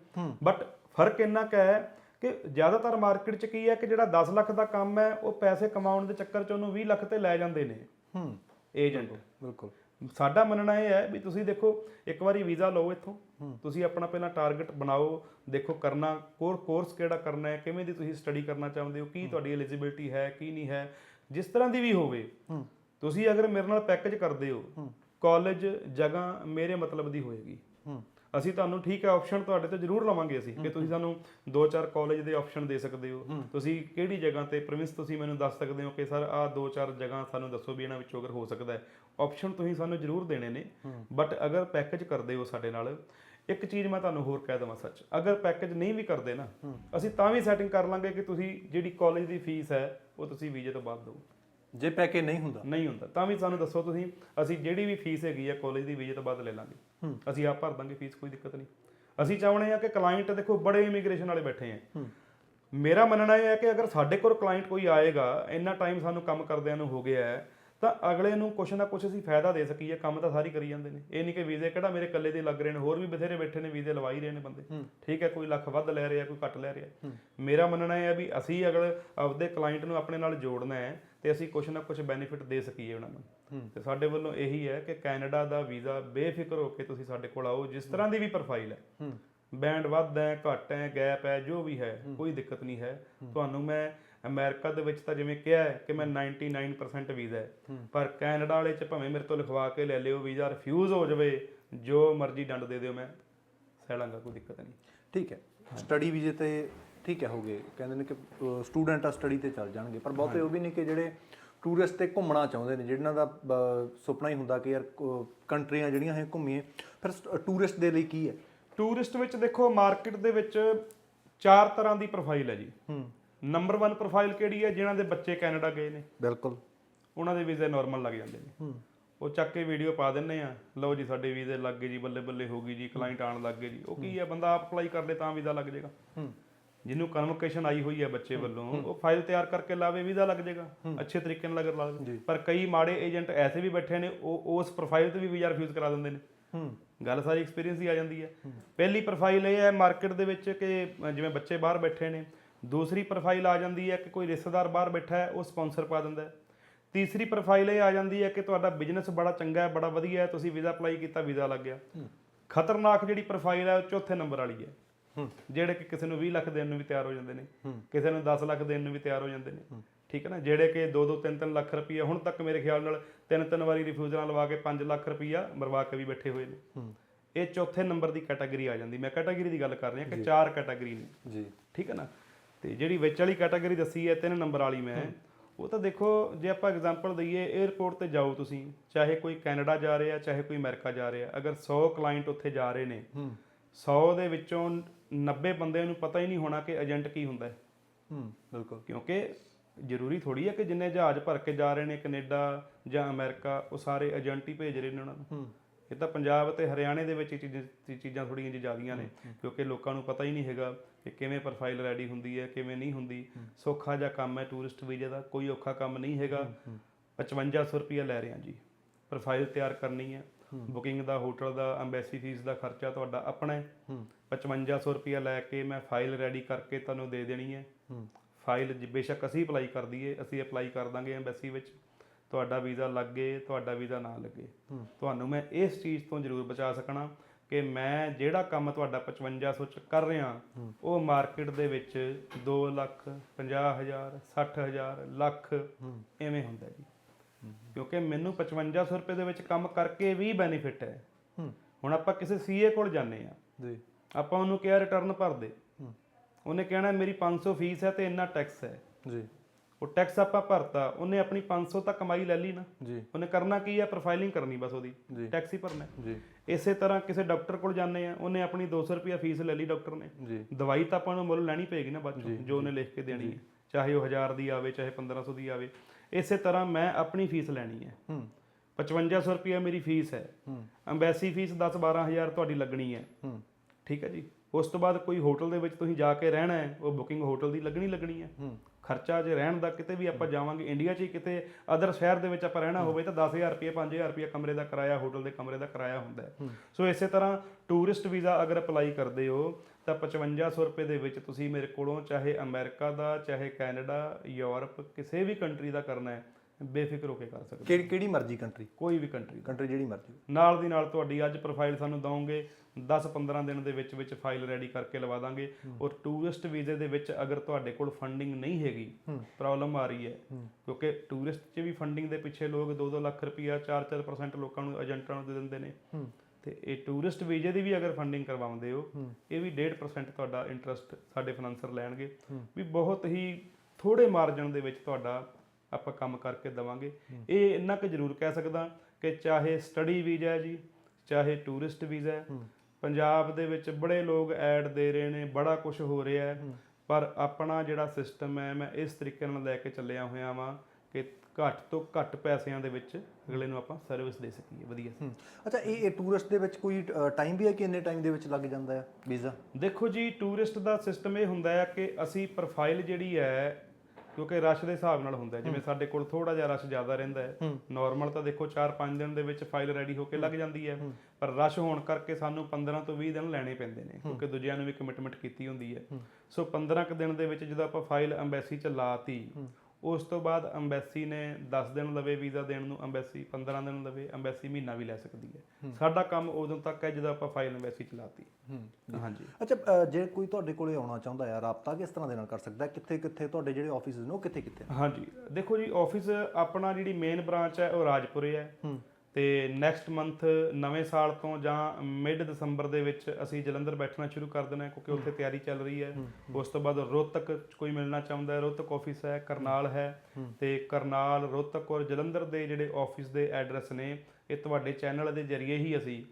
Speaker 1: ਬਟ ਫ਼ਰਕ ਇੰਨਾ ਕੁ ਹੈ ਕਿ ਜ਼ਿਆਦਾਤਰ ਮਾਰਕੀਟ 'ਚ ਕੀ ਹੈ ਕਿ ਜਿਹੜਾ 10 ਲੱਖ ਦਾ ਕੰਮ ਹੈ ਉਹ ਪੈਸੇ ਕਮਾਉਣ ਦੇ ਚੱਕਰ 'ਚ ਉਹਨੂੰ 20 ਲੱਖ ਤੇ ਲੈ ਜਾਂਦੇ ਨੇ।
Speaker 2: ਹੂੰ।
Speaker 1: ਏਜੰਟ।
Speaker 2: ਬਿਲਕੁਲ
Speaker 1: ਸਾਡਾ ਮੰਨਣਾ ਇਹ ਹੈ ਵੀ ਤੁਸੀਂ ਦੇਖੋ ਇੱਕ ਵਾਰੀ ਵੀਜ਼ਾ ਲਓ ਇੱਥੋਂ। ਤੁਸੀਂ ਆਪਣਾ ਪਹਿਲਾਂ ਟਾਰਗੇਟ ਬਣਾਓ ਦੇਖੋ ਕਰਨਾ ਕੋਰ ਕੋਰਸ ਕਿਹੜਾ ਕਰਨਾ ਹੈ ਕਿਵੇਂ ਦੀ ਤੁਸੀਂ ਸਟੱਡੀ ਕਰਨਾ ਚਾਹੁੰਦੇ ਹੋ ਕੀ ਤੁਹਾਡੀ ਐਲੀਜੀਬਿਲਟੀ ਹੈ ਕੀ ਨਹੀਂ ਹੈ ਜਿਸ ਤਰ੍ਹਾਂ ਦੀ ਵੀ ਹੋਵੇ। ਤੁਸੀਂ ਅਗਰ ਮੇਰੇ ਨਾਲ ਪੈਕੇਜ ਕਰਦੇ ਹੋ। ਕਾਲਜ ਜਗ੍ਹਾ ਮੇਰੇ ਮਤਲਬ ਦੀ ਹੋਏਗੀ। ਅਸੀਂ ਤੁਹਾਨੂੰ ਠੀਕ ਹੈ ਆਪਸ਼ਨ ਤੁਹਾਡੇ ਤੋਂ ਜ਼ਰੂਰ ਲਵਾਂਗੇ ਅਸੀਂ ਕਿ ਤੁਸੀਂ ਸਾਨੂੰ ਦੋ ਚਾਰ ਕਾਲਜ ਦੇ ਆਪਸ਼ਨ ਦੇ ਸਕਦੇ ਹੋ। ਤੁਸੀਂ ਕਿਹੜੀ ਜਗ੍ਹਾ ਤੇ ਪ੍ਰੋਵਿੰਸ ਤੁਸੀਂ ਮੈਨੂੰ ਦੱਸ ਸਕਦੇ ਹੋ ਕਿ ਸਰ ਆਹ ਦੋ ਚਾਰ ਜਗ੍ਹਾ ਸਾਨੂੰ ਦੱਸੋ ਵੀ ਇਹਨਾਂ ਵਿੱਚੋਂ ਅਗਰ ਹੋ ਸਕਦਾ ਹੈ। ਆਪਸ਼ਨ ਤੁਸੀਂ ਸਾਨੂੰ ਜ਼ਰੂਰ ਦੇਣੇ ਨੇ। ਬਟ ਅਗਰ ਪੈਕੇਜ ਕਰਦੇ ਹੋ ਸਾਡੇ ਨਾਲ ਇੱਕ ਚੀਜ਼ ਮੈਂ ਤੁਹਾਨੂੰ ਹੋਰ ਕਹਿ ਦਵਾਂ ਸੱਚ। ਅਗਰ ਪੈਕੇਜ ਨਹੀਂ ਵੀ ਕਰਦੇ ਨਾ ਅਸੀਂ ਤਾਂ ਵੀ ਸੈਟਿੰਗ ਕਰ ਲਾਂਗੇ ਕਿ ਤੁਸੀਂ ਜਿਹੜੀ ਕਾਲਜ ਦੀ ਫੀਸ ਹੈ ਉਹ ਤੁਸੀਂ ਵੀਜ਼ੇ ਤੋਂ ਬਾਅਦ ਦਿਓ।
Speaker 2: ਜੇ ਪੈਕੇ ਨਹੀਂ ਹੁੰਦਾ।
Speaker 1: ਨਹੀਂ ਹੁੰਦਾ ਤਾਂ ਵੀ ਸਾਨੂੰ ਦੱਸੋ ਤੁਸੀਂ ਅਸੀਂ ਜਿਹੜੀ ਵੀ ਫੀਸ ਹੈਗੀ ਆ ਕਾਲਜ ਦੀ ਵੀਜ਼ੇ ਤੋਂ ਬਾਅਦ ਲੈ ਲਾਂਗੇ। ਅਸੀਂ ਆਪ ਭਰ ਦਾਂਗੇ ਫੀਸ ਕੋਈ ਦਿੱਕਤ ਨਹੀਂ। ਅਸੀਂ ਚਾਹੁੰਦੇ ਆ ਕਿ ਕਲਾਇੰਟ ਦੇਖੋ ਬੜੇ ਇਮੀਗ੍ਰੇਸ਼ਨ ਵਾਲੇ ਬੈਠੇ ਆ। ਮੇਰਾ ਮੰਨਣਾ ਇਹ ਹੈ ਕਿ ਅਗਰ ਸਾਡੇ ਕੋਲ ਕਲਾਇੰਟ ਕੋਈ ਆਏਗਾ ਇੰਨਾ ਟਾਈਮ ਸਾਨੂੰ ਕੰਮ ਕਰਦਿਆਂ ਨੂੰ ਹੋ ਗਿਆ ਹੈ ਤਾਂ ਅਗਲੇ ਨੂੰ ਕੁਛ ਨਾ ਕੁਛ ਅਸੀਂ ਫਾਇਦਾ ਦੇ ਸਕੀਏ ਕੰਮ ਤਾਂ ਸਾਰੀ ਕਰੀ ਜਾਂਦੇ ਨੇ। ਇਹ ਨਹੀਂ ਕਿ ਵੀਜ਼ੇ ਕਿਹੜਾ ਮੇਰੇ ਇਕੱਲੇ ਦੇ ਲੱਗ ਰਹੇ ਨੇ ਹੋਰ ਵੀ ਬਥੇਰੇ ਬੈਠੇ ਨੇ ਵੀਜ਼ੇ ਲਵਾ ਹੀ ਰਹੇ ਨੇ ਬੰਦੇ। ਠੀਕ ਹੈ ਕੋਈ ਲੱਖ ਵੱਧ ਲੈ ਰਿਹਾ ਕੋਈ ਘੱਟ ਲੈ ਰਿਹਾ। ਮੇਰਾ ਮੰਨਣਾ ਇਹ ਹੈ ਵੀ ਅਸੀਂ ਅਗਰ ਆਪਦੇ ਕਲਾਇੰਟ ਨੂੰ ਆਪਣੇ ਨਾਲ ਜੋੜਨਾ ਹੈ ਤੇ ਅਸੀਂ ਕੁਛ ਨਾ ਕੁਛ ਬੈਨੀਫਿਟ ਦੇ ਸਕੀਏ ਉਹਨਾਂ ਨੂੰ। ਤੇ ਸਾਡੇ ਵੱਲੋਂ ਇਹੀ ਹੈ ਕਿ ਕੈਨੇਡਾ ਦਾ ਵੀਜ਼ਾ ਬੇਫਿਕਰ ਹੋ ਕੇ ਤੁਸੀਂ ਸਾਡੇ ਕੋਲ ਆਓ ਜਿਸ ਤਰ੍ਹਾਂ ਦੀ ਵੀ ਪ੍ਰੋਫਾਈਲ ਹੈ। ਬੈਂਡ ਵੱਧ ਹੈ ਘੱਟ ਹੈ ਗੈਪ ਹੈ ਜੋ ਵੀ ਹੈ ਕੋਈ ਦਿੱਕਤ ਨਹੀਂ ਹੈ। ਤੁਹਾਨੂੰ ਮੈਂ ਅਮਰੀਕਾ ਦੇ ਵਿੱਚ ਤਾਂ ਜਿਵੇਂ ਕਿਹਾ ਹੈ ਕਿ ਮੈਂ 99% ਵੀਜ਼ਾ ਹੈ। ਪਰ ਕੈਨੇਡਾ ਵਾਲੇ ਚ ਭਾਵੇਂ ਮੇਰੇ ਤੋਂ ਲਿਖਵਾ ਕੇ ਲੈ ਲਿਓ ਵੀਜ਼ਾ ਰਿਫਿਊਜ਼ ਹੋ ਜਾਵੇ ਜੋ ਮਰਜ਼ੀ ਡੰਡ ਦੇ ਦਿਓ ਮੈਂ ਸਹਿਲਾਂਗਾ ਕੋਈ ਦਿੱਕਤ ਨਹੀਂ।
Speaker 2: ਠੀਕ ਹੈ। ਸਟੱਡੀ ਵੀਜ਼ੇ ਤੇ ਠੀਕ ਹੈ ਹੋ ਗਏ। ਕਹਿੰਦੇ ਨੇ ਕਿ ਸਟੂਡੈਂਟ ਆ ਸਟੱਡੀ ਤੇ ਚੱਲ ਜਾਣਗੇ। ਪਰ ਬਹੁਤੇ ਉਹ ਵੀ ਨਹੀਂ ਕਿ ਜਿਹੜੇ ਟੂਰਿਸਟ ਤੇ ਘੁੰਮਣਾ ਚਾਹੁੰਦੇ ਨੇ ਜਿਹਨਾਂ ਦਾ ਸੁਪਨਾ ਹੀ ਹੁੰਦਾ ਕਿ ਯਾਰ ਕੰਟਰੀਆਂ ਜਿਹੜੀਆਂ ਹੈ ਘੁੰਮੀਏ ਫਿਰ ਟੂਰਿਸਟ ਦੇ ਲਈ ਕੀ ਹੈ?
Speaker 1: ਟੂਰਿਸਟ ਵਿੱਚ ਦੇਖੋ ਮਾਰਕੀਟ ਦੇ ਵਿੱਚ ਚਾਰ ਤਰ੍ਹਾਂ ਦੀ ਪ੍ਰੋਫਾਈਲ ਹੈ ਜੀ।
Speaker 2: ਹੂੰ।
Speaker 1: ਨੰਬਰ 1 ਪ੍ਰੋਫਾਈਲ ਕਿਹੜੀ ਹੈ? ਜਿਨ੍ਹਾਂ ਦੇ ਬੱਚੇ ਕੈਨੇਡਾ ਗਏ ਨੇ।
Speaker 2: ਬਿਲਕੁਲ।
Speaker 1: ਉਹਨਾਂ ਦੇ ਵੀਜ਼ੇ ਨਾਰਮਲ ਲੱਗ ਜਾਂਦੇ ਨੇ।
Speaker 2: ਹੂੰ।
Speaker 1: ਉਹ ਚੱਕ ਕੇ ਵੀਡੀਓ ਪਾ ਦਿੰਨੇ ਆ ਲਓ ਜੀ ਸਾਡੇ ਵੀਜ਼ੇ ਲੱਗ ਗਏ ਜੀ ਬੱਲੇ ਬੱਲੇ ਹੋ ਗਈ ਜੀ ਕਲਾਇੰਟ ਆਣ ਲੱਗ ਗਏ ਜੀ। ਉਹ ਕੀ ਹੈ। ਬੰਦਾ ਆਪ ਅਪਲਾਈ ਕਰ ਲੇ ਤਾਂ ਵੀਜ਼ਾ ਲੱਗ ਜਾਏਗਾ।
Speaker 2: ਹੂੰ।
Speaker 1: ਜਿਹਨੂੰ ਕਨਵੋਕੇਸ਼ਨ ਆਈ ਹੋਈ ਹੈ ਬੱਚੇ ਵੱਲੋਂ ਉਹ ਫਾਈਲ ਤਿਆਰ ਕਰਕੇ ਲਾਵੇ ਵੀਜ਼ਾ ਲੱਗ ਜਾਏਗਾ। ਅੱਛੇ ਤਰੀਕੇ ਨਾਲ ਲੱਗ ਲਾਵੇ। ਪਰ ਕਈ ਮਾੜੇ ਏਜੰਟ ਐਸੇ ਵੀ ਬੈਠੇ ਨੇ ਉਹ ਉਸ ਪ੍ਰੋਫਾਈਲ ਤੇ ਵੀ ਵੀਜ਼ਾ ਰਿਫਿਊਜ਼ ਕਰਾ ਦਿੰਦੇ ਨੇ। ਗੱਲ ਸਾਰੀ ਐਕਸਪੀਰੀਅੰਸ ਹੀ ਆ ਜਾਂਦੀ ਹੈ। ਪਹਿਲੀ ਪ੍ਰੋਫਾਈਲ ਇਹ ਹੈ ਮਾਰਕੀਟ ਦੇ ਵਿੱਚ ਕਿ ਜਿਵੇਂ ਬੱਚੇ ਬਾਹਰ ਬੈਠੇ ਨੇ ਦੂਸਰੀ ਪ੍ਰੋਫਾਈਲ ਆ ਜਾਂਦੀ ਹੈ ਕਿ ਕੋਈ ਰਿਸ਼ਤੇਦਾਰ ਬਾਹਰ ਬੈਠਾ ਹੈ ਉਹ ਸਪਾਂਸਰ ਪਾ ਦਿੰਦਾ ਹੈ। ਤੀਸਰੀ ਪ੍ਰੋਫਾਈਲ ਇਹ ਆ ਜਾਂਦੀ ਹੈ ਕਿ ਤੁਹਾਡਾ ਬਿਜ਼ਨਸ ਬੜਾ ਚੰਗਾ ਹੈ ਬੜਾ ਵਧੀਆ ਹੈ ਤੁਸੀਂ ਵੀਜ਼ਾ ਅਪਲਾਈ ਕੀਤਾ ਵੀਜ਼ਾ ਲੱਗ ਗਿਆ। ਖਤਰਨਾਕ ਜਿਹੜੀ ਪ੍ਰੋਫਾਈਲ ਹੈ ਉਹ ਚੌਥੇ ਨੰਬਰ ਵਾਲੀ ਹੂੰ। ਜਿਹੜੇ ਕਿ ਕਿਸੇ ਨੂੰ 20 ਲੱਖ ਦੇਣ ਨੂੰ ਵੀ ਤਿਆਰ ਹੋ ਜਾਂਦੇ ਨੇ ਕਿਸੇ ਨੂੰ 10 ਲੱਖ ਦੇਣ ਨੂੰ ਵੀ ਤਿਆਰ ਹੋ ਜਾਂਦੇ ਨੇ। ਠੀਕ ਹੈ ਨਾ? ਜਿਹੜੇ ਕਿ 2-2 3-3 ਲੱਖ ਰੁਪਈਆ ਹੁਣ ਤੱਕ ਮੇਰੇ ਖਿਆਲ ਨਾਲ ਤਿੰਨ ਤਿੰਨ ਵਾਰੀ ਰਿਫਿਊਜ਼ਲਾਂ ਲਵਾ ਕੇ 5 ਲੱਖ ਰੁਪਈਆ ਮਰਵਾ ਕੇ ਵੀ ਬੈਠੇ ਹੋਏ ਨੇ। ਇਹ ਚੌਥੇ ਨੰਬਰ ਦੀ ਕੈਟਾਗਰੀ ਆ ਜਾਂਦੀ। ਮੈਂ ਕੈਟਾਗਰੀ ਦੀ ਗੱਲ ਕਰ ਰਿਹਾ ਕਿ ਚਾਰ ਕੈਟਾਗਰੀ ਨੇ।
Speaker 2: ਜੀ।
Speaker 1: ਠੀਕ ਹੈ ਨਾ? ਤੇ ਜਿਹੜੀ ਵਿੱਚ ਵਾਲੀ ਕੈਟਾਗਰੀ ਦੱਸੀ ਹੈ ਤਿੰਨ ਨੰਬਰ ਵਾਲੀ ਮੈਂ ਉਹ ਤਾਂ ਦੇਖੋ ਜੇ ਆਪਾਂ ਐਗਜ਼ਾਮਪਲ ਦਈਏ 에ਅਰਪੋਰਟ ਤੇ ਜਾਓ ਤੁਸੀਂ ਚਾਹੇ ਕੋਈ ਕੈਨੇਡਾ ਜਾ ਰਿਹਾ ਚਾਹੇ ਕੋਈ ਅਮਰੀਕਾ ਜਾ ਰਿਹਾ ਅਗਰ 100 ਕਲਾਇੰਟ ਉੱਥੇ ਜਾ ਰਹੇ ਨੇ
Speaker 2: ਹੂੰ।
Speaker 1: 100 ਦੇ ਵਿੱਚੋਂ 90 ਬੰਦਿਆਂ ਨੂੰ ਪਤਾ ਹੀ ਨਹੀਂ ਹੋਣਾ ਕਿ ਏਜੰਟ ਕੀ ਹੁੰਦਾ ਹੈ।
Speaker 2: ਹੂੰ ਬਿਲਕੁਲ।
Speaker 1: ਕਿਉਂਕਿ ਜ਼ਰੂਰੀ ਥੋੜੀ ਹੈ ਕਿ ਜਿੰਨੇ ਜਹਾਜ਼ ਭਰ ਕੇ ਜਾ ਰਹੇ ਨੇ ਕੈਨੇਡਾ ਜਾਂ ਅਮਰੀਕਾ ਉਹ ਸਾਰੇ ਏਜੰਟ ਹੀ ਭੇਜ ਰਹੇ ਨੇ ਉਹਨਾਂ ਨੂੰ।
Speaker 2: ਹੂੰ।
Speaker 1: ਇਹ ਤਾਂ ਪੰਜਾਬ ਤੇ ਹਰਿਆਣੇ ਦੇ ਵਿੱਚ ਇਹ ਚੀਜ਼ਾਂ ਚੀਜ਼ਾਂ ਥੋੜੀਆਂ ਜਿਆਦੀਆਂ ਨੇ ਕਿਉਂਕਿ ਲੋਕਾਂ ਨੂੰ ਪਤਾ ਹੀ ਨਹੀਂ ਹੈਗਾ ਕਿ ਕਿਵੇਂ ਪ੍ਰੋਫਾਈਲ ਰੈਡੀ ਹੁੰਦੀ ਹੈ ਕਿਵੇਂ ਨਹੀਂ ਹੁੰਦੀ। ਸੌਖਾ ਜਿਹਾ ਕੰਮ ਹੈ ਟੂਰਿਸਟ ਵੀਜ਼ੇ ਦਾ ਕੋਈ ਔਖਾ ਕੰਮ ਨਹੀਂ ਹੈਗਾ। 5500 ਰੁਪਏ ਲੈ ਰਹੇ ਹਾਂ ਜੀ। ਪ੍ਰੋਫਾਈਲ ਤਿਆਰ ਕਰਨੀ ਹੈ। ਬੁਕਿੰਗ ਦਾ ਹੋਟਲ ਦਾ ਐਮਬੈਸੀ ਫੀਸ ਦਾ ਖਰਚਾ ਤੁਹਾਡਾ ਆਪਣਾ ਹੈ।
Speaker 2: ਹੂੰ।
Speaker 1: 5500 ਰੁਪਏ ਲੈ ਕੇ ਮੈਂ ਫਾਈਲ ਰੈਡੀ ਕਰਕੇ ਤੁਹਾਨੂੰ ਦੇ ਦੇਣੀ ਹੈ।
Speaker 2: ਹੂੰ।
Speaker 1: ਫਾਈਲ ਬੇਸ਼ੱਕ ਅਸੀਂ ਅਪਲਾਈ ਕਰ ਦਈਏ ਅਸੀਂ ਅਪਲਾਈ ਕਰ ਦਾਂਗੇ ਐਮਬੈਸੀ ਵਿੱਚ। ਤੁਹਾਡਾ ਵੀਜ਼ਾ ਲੱਗੇ ਤੁਹਾਡਾ ਵੀਜ਼ਾ ਨਾ ਲੱਗੇ। ਤੁਹਾਨੂੰ ਮੈਂ ਇਸ ਚੀਜ਼ ਤੋਂ ਜ਼ਰੂਰ ਬਚਾ ਸਕਣਾ ਕਿ ਮੈਂ ਜਿਹੜਾ ਕੰਮ ਤੁਹਾਡਾ 5500 ਚ ਕਰ ਰਿਹਾ ਉਹ ਮਾਰਕੀਟ ਦੇ ਵਿੱਚ 2 ਲੱਖ 50000 60000 ਲੱਖ ਐਵੇਂ ਹੁੰਦਾ ਜੀ। ਕਿਉਂਕਿ ਮੈਨੂੰ 5500 ਰੁਪਏ ਦੇ ਵਿੱਚ ਕੰਮ ਕਰਕੇ ਵੀ ਬੈਨੀਫਿਟ ਹੈ। ਹੁਣ ਆਪਾਂ ਕਿਸੇ ਸੀਏ ਕੋਲ ਜਾਂਦੇ ਆ
Speaker 2: ਜੀ।
Speaker 1: ਆਪਾਂ ਉਹਨੂੰ ਕਿਹਾ ਰਿਟਰਨ ਭਰ ਦੇ। ਉਹਨੇ ਕਹਿਣਾ ਮੇਰੀ 500 ਫੀਸ ਹੈ ਤੇ ਇੰਨਾ ਟੈਕਸ ਹੈ।
Speaker 2: ਜੀ।
Speaker 1: ਉਹ ਟੈਕਸ ਆਪਾਂ ਭਰਤਾ ਉਹਨੇ ਆਪਣੀ 500 ਤੱਕ ਕਮਾਈ ਲੈ ਲਈ ਨਾ।
Speaker 2: ਜੀ।
Speaker 1: ਉਹਨੇ ਕਰਨਾ ਕੀ ਹੈ ਪ੍ਰੋਫਾਈਲਿੰਗ ਕਰਨੀ ਬਸ ਉਹਦੀ। ਟੈਕਸ ਹੀ ਭਰਨਾ।
Speaker 2: ਜੀ।
Speaker 1: ਇਸੇ ਤਰ੍ਹਾਂ ਕਿਸੇ ਡਾਕਟਰ ਕੋਲ ਜਾਂਦੇ ਆ ਉਹਨੇ ਆਪਣੀ 200 ਰੁਪਿਆ ਫੀਸ ਲੈ ਲਈ ਡਾਕਟਰ ਨੇ।
Speaker 2: ਜੀ।
Speaker 1: ਦਵਾਈ ਤਾਂ ਆਪਾਂ ਨੂੰ ਮੁੱਲ ਲੈਣੀ ਪਏਗੀ ਨਾ ਬਾਅਦ ਜੋ ਉਹਨੇ ਲਿਖ ਕੇ ਦੇਣੀ ਹੈ। ਚਾਹੇ ਉਹ 1000 ਦੀ ਆਵੇ ਚਾਹੇ 1500 ਦੀ ਆਵੇ। ਇਸੇ ਤਰ੍ਹਾਂ ਮੈਂ ਆਪਣੀ ਫੀਸ ਲੈਣੀ ਹੈ।
Speaker 2: ਹੂੰ।
Speaker 1: 5500 ਰੁਪਏ ਮੇਰੀ ਫੀਸ ਹੈ। ਅੰਬੈਸੀ ਫੀਸ 10 12000 ਤੁਹਾਡੀ ਲੱਗਣੀ ਹੈ।
Speaker 2: ਹੂੰ।
Speaker 1: ਠੀਕ ਹੈ ਜੀ। ਉਸ ਤੋਂ ਬਾਅਦ ਕੋਈ ਹੋਟਲ ਦੇ ਵਿੱਚ ਤੁਸੀਂ ਜਾ ਕੇ ਰਹਿਣਾ ਹੈ ਉਹ ਬੁਕਿੰਗ ਹੋਟਲ ਦੀ ਲੱਗਣੀ ਲੱਗਣੀ ਹੈ।
Speaker 2: ਹੂੰ।
Speaker 1: ਖਰਚਾ ਜੇ ਰਹਿਣ ਦਾ ਕਿਤੇ ਵੀ ਆਪਾਂ ਜਾਵਾਂਗੇ ਇੰਡੀਆ 'ਚ ਹੀ ਕਿਤੇ ਅਦਰ ਸ਼ਹਿਰ ਦੇ ਵਿੱਚ ਆਪਾਂ ਰਹਿਣਾ ਹੋਵੇ ਤਾਂ 10000 ਰੁਪਏ 5000 ਰੁਪਏ ਕਮਰੇ ਦਾ ਕਿਰਾਇਆ, ਹੋਟਲ ਦੇ ਕਮਰੇ ਦਾ ਕਿਰਾਇਆ ਹੁੰਦਾ ਹੈ। ਸੋ ਇਸੇ ਤਰ੍ਹਾਂ ਟੂਰਿਸਟ ਵੀਜ਼ਾ ਅਗਰ ਅਪਲਾਈ ਕਰਦੇ ਹੋ ਤਾਂ 5500 ਰੁਪਏ ਦੇ ਵਿੱਚ ਤੁਸੀਂ ਮੇਰੇ ਕੋਲੋਂ ਚਾਹੇ ਅਮਰੀਕਾ ਦਾ, ਚਾਹੇ ਕੈਨੇਡਾ, ਯੂਰਪ ਕਿਸੇ ਵੀ ਕੰਟਰੀ ਦਾ ਕਰਨਾ ਹੈ। ਬੇਫਿਕਰ ਹੋ ਕੇ ਕਰ ਸਕਦੇ।
Speaker 2: ਕਿਹੜੀ ਕਿਹੜੀ ਮਰਜ਼ੀ ਕੰਟਰੀ?
Speaker 1: ਕੋਈ ਵੀ ਕੰਟਰੀ।
Speaker 2: ਕੰਟਰੀ ਜਿਹੜੀ ਮਰਜ਼ੀ
Speaker 1: ਨਾਲ ਦੀ ਨਾਲ ਤੁਹਾਡੀ ਅੱਜ ਪ੍ਰੋਫਾਈਲ ਸਾਨੂੰ ਦਵੋਗੇ 10-15 ਦਿਨ ਦੇ ਵਿੱਚ ਵਿੱਚ ਫਾਈਲ ਰੈਡੀ ਕਰਕੇ ਲਵਾ ਦਾਂਗੇ। ਔਰ ਟੂਰਿਸਟ ਵੀਜ਼ੇ ਦੇ ਵਿੱਚ ਅਗਰ ਤੁਹਾਡੇ ਕੋਲ ਫੰਡਿੰਗ ਨਹੀਂ ਹੈਗੀ ਪ੍ਰੋਬਲਮ ਆ ਰਹੀ ਹੈ। ਕਿਉਂਕਿ ਟੂਰਿਸਟ 'ਚ ਵੀ ਫੰਡਿੰਗ ਦੇ ਪਿੱਛੇ ਲੋਕ 2-2 ਲੱਖ ਰੁਪਈਆ 4-4% ਲੋਕਾਂ ਨੂੰ ਏਜੰਟਾਂ ਨੂੰ ਦੇ ਦਿੰਦੇ ਨੇ। ਤੇ ਇਹ ਟੂਰਿਸਟ ਵੀਜ਼ੇ ਦੀ ਵੀ ਅਗਰ ਫੰਡਿੰਗ ਕਰਵਾਉਂਦੇ ਹੋ ਇਹ ਵੀ 1.5% ਤੁਹਾਡਾ ਇੰਟਰਸਟ ਸਾਡੇ ਫਾਈਨਾਂਸਰ ਲੈਣਗੇ। ਵੀ ਬਹੁਤ ਹੀ ਥੋੜੇ ਮਾਰਜਨ ਦੇ ਵਿੱਚ ਤੁਹਾਡਾ ਆਪਾਂ ਕੰਮ ਕਰਕੇ ਦਵਾਂਗੇ। ਇਹ ਇੰਨਾ ਕੁ ਜ਼ਰੂਰ ਕਹਿ ਸਕਦਾ ਕਿ ਚਾਹੇ ਸਟੱਡੀ ਵੀਜ਼ਾ ਜੀ ਚਾਹੇ ਟੂਰਿਸਟ ਵੀਜ਼ਾ ਹੈ ਪੰਜਾਬ ਦੇ ਵਿੱਚ ਬੜੇ ਲੋਕ ਐਡ ਦੇ ਰਹੇ ਨੇ ਬੜਾ ਕੁਝ ਹੋ ਰਿਹਾ ਹੈ। ਪਰ ਆਪਣਾ ਜਿਹੜਾ ਸਿਸਟਮ ਹੈ ਮੈਂ ਇਸ ਤਰੀਕੇ ਨਾਲ ਲੈ ਕੇ ਚੱਲਿਆ ਹੋਇਆ ਵਾਂ ਕਿ ਘੱਟ ਤੋਂ ਘੱਟ ਪੈਸਿਆਂ ਦੇ ਵਿੱਚ ਅਗਲੇ ਨੂੰ ਆਪਾਂ ਸਰਵਿਸ ਦੇ ਸਕੀਏ। ਵਧੀਆ।
Speaker 2: ਅੱਛਾ ਇਹ ਇਹ ਟੂਰਿਸਟ ਦੇ ਵਿੱਚ ਕੋਈ ਟਾਈਮ ਵੀ ਹੈ ਕਿ ਇੰਨੇ ਟਾਈਮ ਦੇ ਵਿੱਚ ਲੱਗ ਜਾਂਦਾ ਹੈ ਵੀਜ਼ਾ
Speaker 1: ਦੇਖੋ ਜੀ ਟੂਰਿਸਟ ਦਾ ਸਿਸਟਮ ਇਹ ਹੁੰਦਾ ਹੈ ਕਿ ਅਸੀਂ ਪ੍ਰੋਫਾਈਲ ਜਿਹੜੀ ਹੈ ਕਿਉਂਕਿ ਰਸ਼ ਦੇ ਹਿਸਾਬ ਨਾਲ ਹੁੰਦਾ ਹੈ। ਜਿਵੇਂ ਸਾਡੇ ਕੋਲ ਥੋੜਾ ਜਿਹਾ ਰਸ਼ ਜ਼ਿਆਦਾ ਰਹਿੰਦਾ ਹੈ। ਨਾਰਮਲ ਤਾਂ ਦੇਖੋ 4-5 ਦਿਨ ਦੇ ਵਿੱਚ ਫਾਈਲ ਰੈਡੀ ਹੋ ਕੇ ਲੱਗ ਜਾਂਦੀ ਹੈ। ਪਰ ਰਸ਼ ਹੋਣ ਕਰਕੇ ਸਾਨੂੰ 15 ਤੋਂ 20 ਦਿਨ ਲੈਣੇ ਪੈਂਦੇ ਨੇ ਕਿਉਂਕਿ ਦੂਜਿਆਂ ਨੂੰ ਵੀ ਕਮਿਟਮੈਂਟ ਕੀਤੀ ਹੁੰਦੀ ਹੈ। ਸੋ 15 ਕੁ ਦਿਨ ਦੇ ਵਿੱਚ ਜਦੋਂ ਆਪਾਂ ਫਾਈਲ ਐਮਬੈਸੀ ਚ ਲਾਤੀ ਉਸ ਤੋਂ ਬਾਅਦ ਐਮਬੈਸੀ ਨੇ 10 ਦਿਨ ਲਵੇ ਵੀਜ਼ਾ ਦੇਣ ਨੂੰ ਐਮਬੈਸੀ 15 ਦਿਨ ਲਵੇ ਐਮਬੈਸੀ ਮਹੀਨਾ ਵੀ ਲੈ ਸਕਦੀ ਹੈ। ਸਾਡਾ ਕੰਮ ਉਦੋਂ ਤੱਕ ਹੈ ਜਦੋਂ ਆਪਾਂ ਫਾਈਲ ਐਮਬੈਸੀ ਚ ਲਾਤੀ। ਹਾਂਜੀ।
Speaker 2: ਅੱਛਾ ਜੇ ਕੋਈ ਤੁਹਾਡੇ ਕੋਲੇ ਆਉਣਾ ਚਾਹੁੰਦਾ ਹੈ ਰਾਬਤਾ ਕਿਸ ਤਰ੍ਹਾਂ ਦੇ ਨਾਲ ਕਰ ਸਕਦਾ ਹੈ? ਕਿੱਥੇ ਕਿੱਥੇ ਤੁਹਾਡੇ ਜਿਹੜੇ ਆਫਿਸਿਸ ਨੇ ਉਹ ਕਿੱਥੇ ਕਿੱਥੇ?
Speaker 1: ਹਾਂਜੀ। ਦੇਖੋ ਜੀ ਆਫਿਸ ਆਪਣਾ ਜਿਹੜੀ ਮੇਨ ਬ੍ਰਾਂਚ ਹੈ ਉਹ ਰਾਜਪੁਰੇ ਹੈ। ਤੇ ਨੈਕਸਟ ਮੰਥ ਨਵੇਂ ਸਾਲ ਤੋਂ ਜਾਂ ਮਿਡ ਦਸੰਬਰ ਦੇ ਵਿੱਚ ਅਸੀਂ ਜਲੰਧਰ ਬੈਠਣਾ ਸ਼ੁਰੂ ਕਰ ਦੇਣਾ ਕਿਉਂਕਿ ਉੱਥੇ ਤਿਆਰੀ ਚੱਲ ਰਹੀ ਹੈ। ਉਸ ਤੋਂ ਬਾਅਦ ਰੋਹਤਕ ਕੋਈ ਮਿਲਣਾ ਚਾਹੁੰਦਾ ਹੈ ਰੋਹਤਕ ਆਫਿਸ ਹੈ ਕਰਨਾਲ ਹੈ। ਤੇ ਕਰਨਾਲ ਰੋਹਤਕ ਔਰ ਜਲੰਧਰ ਦੇ ਜਿਹੜੇ ਆਫਿਸ ਦੇ ਐਡਰੈਸ ਨੇ ਇਹ ਤੁਹਾਡੇ ਚੈਨਲ ਦੇ ਜ਼ਰੀਏ ਹੀ ਅਸੀਂ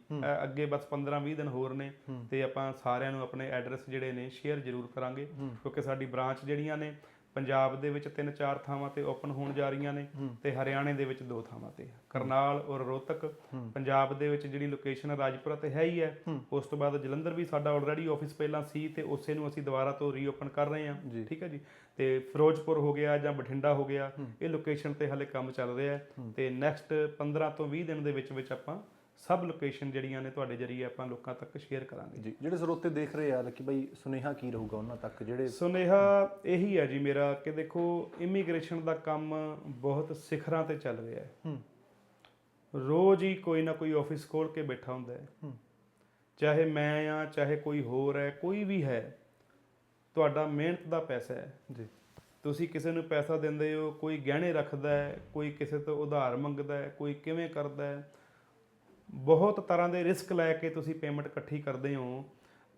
Speaker 1: ਅੱਗੇ ਬਸ 15-20 ਦਿਨ ਹੋਰ ਨੇ ਤੇ ਆਪਾਂ ਸਾਰਿਆਂ ਨੂੰ ਆਪਣੇ ਐਡਰੈਸ ਜਿਹੜੇ ਨੇ ਸ਼ੇਅਰ ਜ਼ਰੂਰ ਕਰਾਂਗੇ। ਕਿਉਂਕਿ ਸਾਡੀ ਬ੍ਰਾਂਚ ਜਿਹੜੀਆਂ ਨੇ ਪੰਜਾਬ ਦੇ ਵਿੱਚ ਤਿੰਨ ਚਾਰ ਥਾਵਾਂ ਤੇ ਓਪਨ ਹੋਣ ਜਾ ਰਹੀਆਂ ਨੇ ਤੇ ਹਰਿਆਣੇ ਦੇ ਵਿੱਚ ਦੋ ਥਾਵਾਂ ਤੇ ਕਰਨਾਲ ਔਰ ਰੋਹਤਕ। ਪੰਜਾਬ ਦੇ ਵਿੱਚ ਜਿਹੜੀ ਲੋਕੇਸ਼ਨ ਰਾਜਪੁਰਾ ਤੇ ਹੈ ਹੀ ਹੈ। ਉਸ ਤੋਂ ਬਾਅਦ ਜਲੰਧਰ ਵੀ ਸਾਡਾ ਆਲਰੇਡੀ ਆਫਿਸ ਪਹਿਲਾਂ ਸੀ ਤੇ ਉਸੇ ਨੂੰ ਅਸੀਂ ਦੁਬਾਰਾ ਤੋਂ ਰੀਓਪਨ ਕਰ ਰਹੇ ਹਾਂ। ਠੀਕ ਹੈ ਜੀ? ਤੇ ਫਿਰੋਜ਼ਪੁਰ ਹੋ ਗਿਆ ਜਾਂ ਬਠਿੰਡਾ ਹੋ ਗਿਆ ਇਹ ਲੋਕੇਸ਼ਨ ਤੇ ਹਲੇ ਕੰਮ ਚੱਲ ਰਿਹਾ ਹੈ। ਤੇ ਨੈਕਸਟ 15 ਤੋਂ 20 ਦਿਨ ਦੇ ਵਿੱਚ ਵਿੱਚ ਆਪਾਂ ਸਭ ਲੋਕੇਸ਼ਨ ਜਿਹੜੀਆਂ ਨੇ ਤੁਹਾਡੇ ਜਰੀਏ ਆਪਾਂ ਲੋਕਾਂ ਤੱਕ ਸ਼ੇਅਰ ਕਰਾਂਗੇ।
Speaker 2: ਜੀ ਜਿਹੜੇ ਸਰੋਤੇ ਦੇਖ ਰਹੇ ਆ ਕਿ ਭਾਈ ਸੁਨੇਹਾ ਕੀ ਰਹੂਗਾ ਉਹਨਾਂ ਤੱਕ? ਜਿਹੜੇ
Speaker 1: ਸੁਨੇਹਾ ਇਹੀ ਹੈ ਜੀ ਮੇਰਾ ਕਿ ਦੇਖੋ ਇਮੀਗ੍ਰੇਸ਼ਨ ਦਾ ਕੰਮ ਬਹੁਤ ਸਿਖਰਾਂ ਤੇ ਚੱਲ ਰਿਹਾ ਹੈ।
Speaker 2: ਹੂੰ।
Speaker 1: ਰੋਜ਼ ਹੀ ਕੋਈ ਨਾ ਕੋਈ ਆਫਿਸ ਖੋਲ ਕੇ ਬੈਠਾ ਹੁੰਦਾ ਹੈ।
Speaker 2: ਹੂੰ।
Speaker 1: ਚਾਹੇ ਮੈਂ ਆ ਚਾਹੇ ਕੋਈ ਹੋਰ ਹੈ ਕੋਈ ਵੀ ਹੈ ਤੁਹਾਡਾ ਮਿਹਨਤ ਦਾ ਪੈਸਾ ਹੈ।
Speaker 2: ਜੀ।
Speaker 1: ਤੁਸੀਂ ਕਿਸੇ ਨੂੰ ਪੈਸਾ ਦਿੰਦੇ ਹੋ ਕੋਈ ਗਹਿਣੇ ਰੱਖਦਾ ਹੈ ਕੋਈ ਕਿਸੇ ਤੋਂ ਉਧਾਰ ਮੰਗਦਾ ਹੈ ਕੋਈ ਕਿਵੇਂ ਕਰਦਾ ਹੈ ਬਹੁਤ ਤਰ੍ਹਾਂ ਦੇ ਰਿਸਕ ਲੈ ਕੇ ਤੁਸੀਂ ਪੇਮੈਂਟ ਇਕੱਠੀ ਕਰਦੇ ਹੋ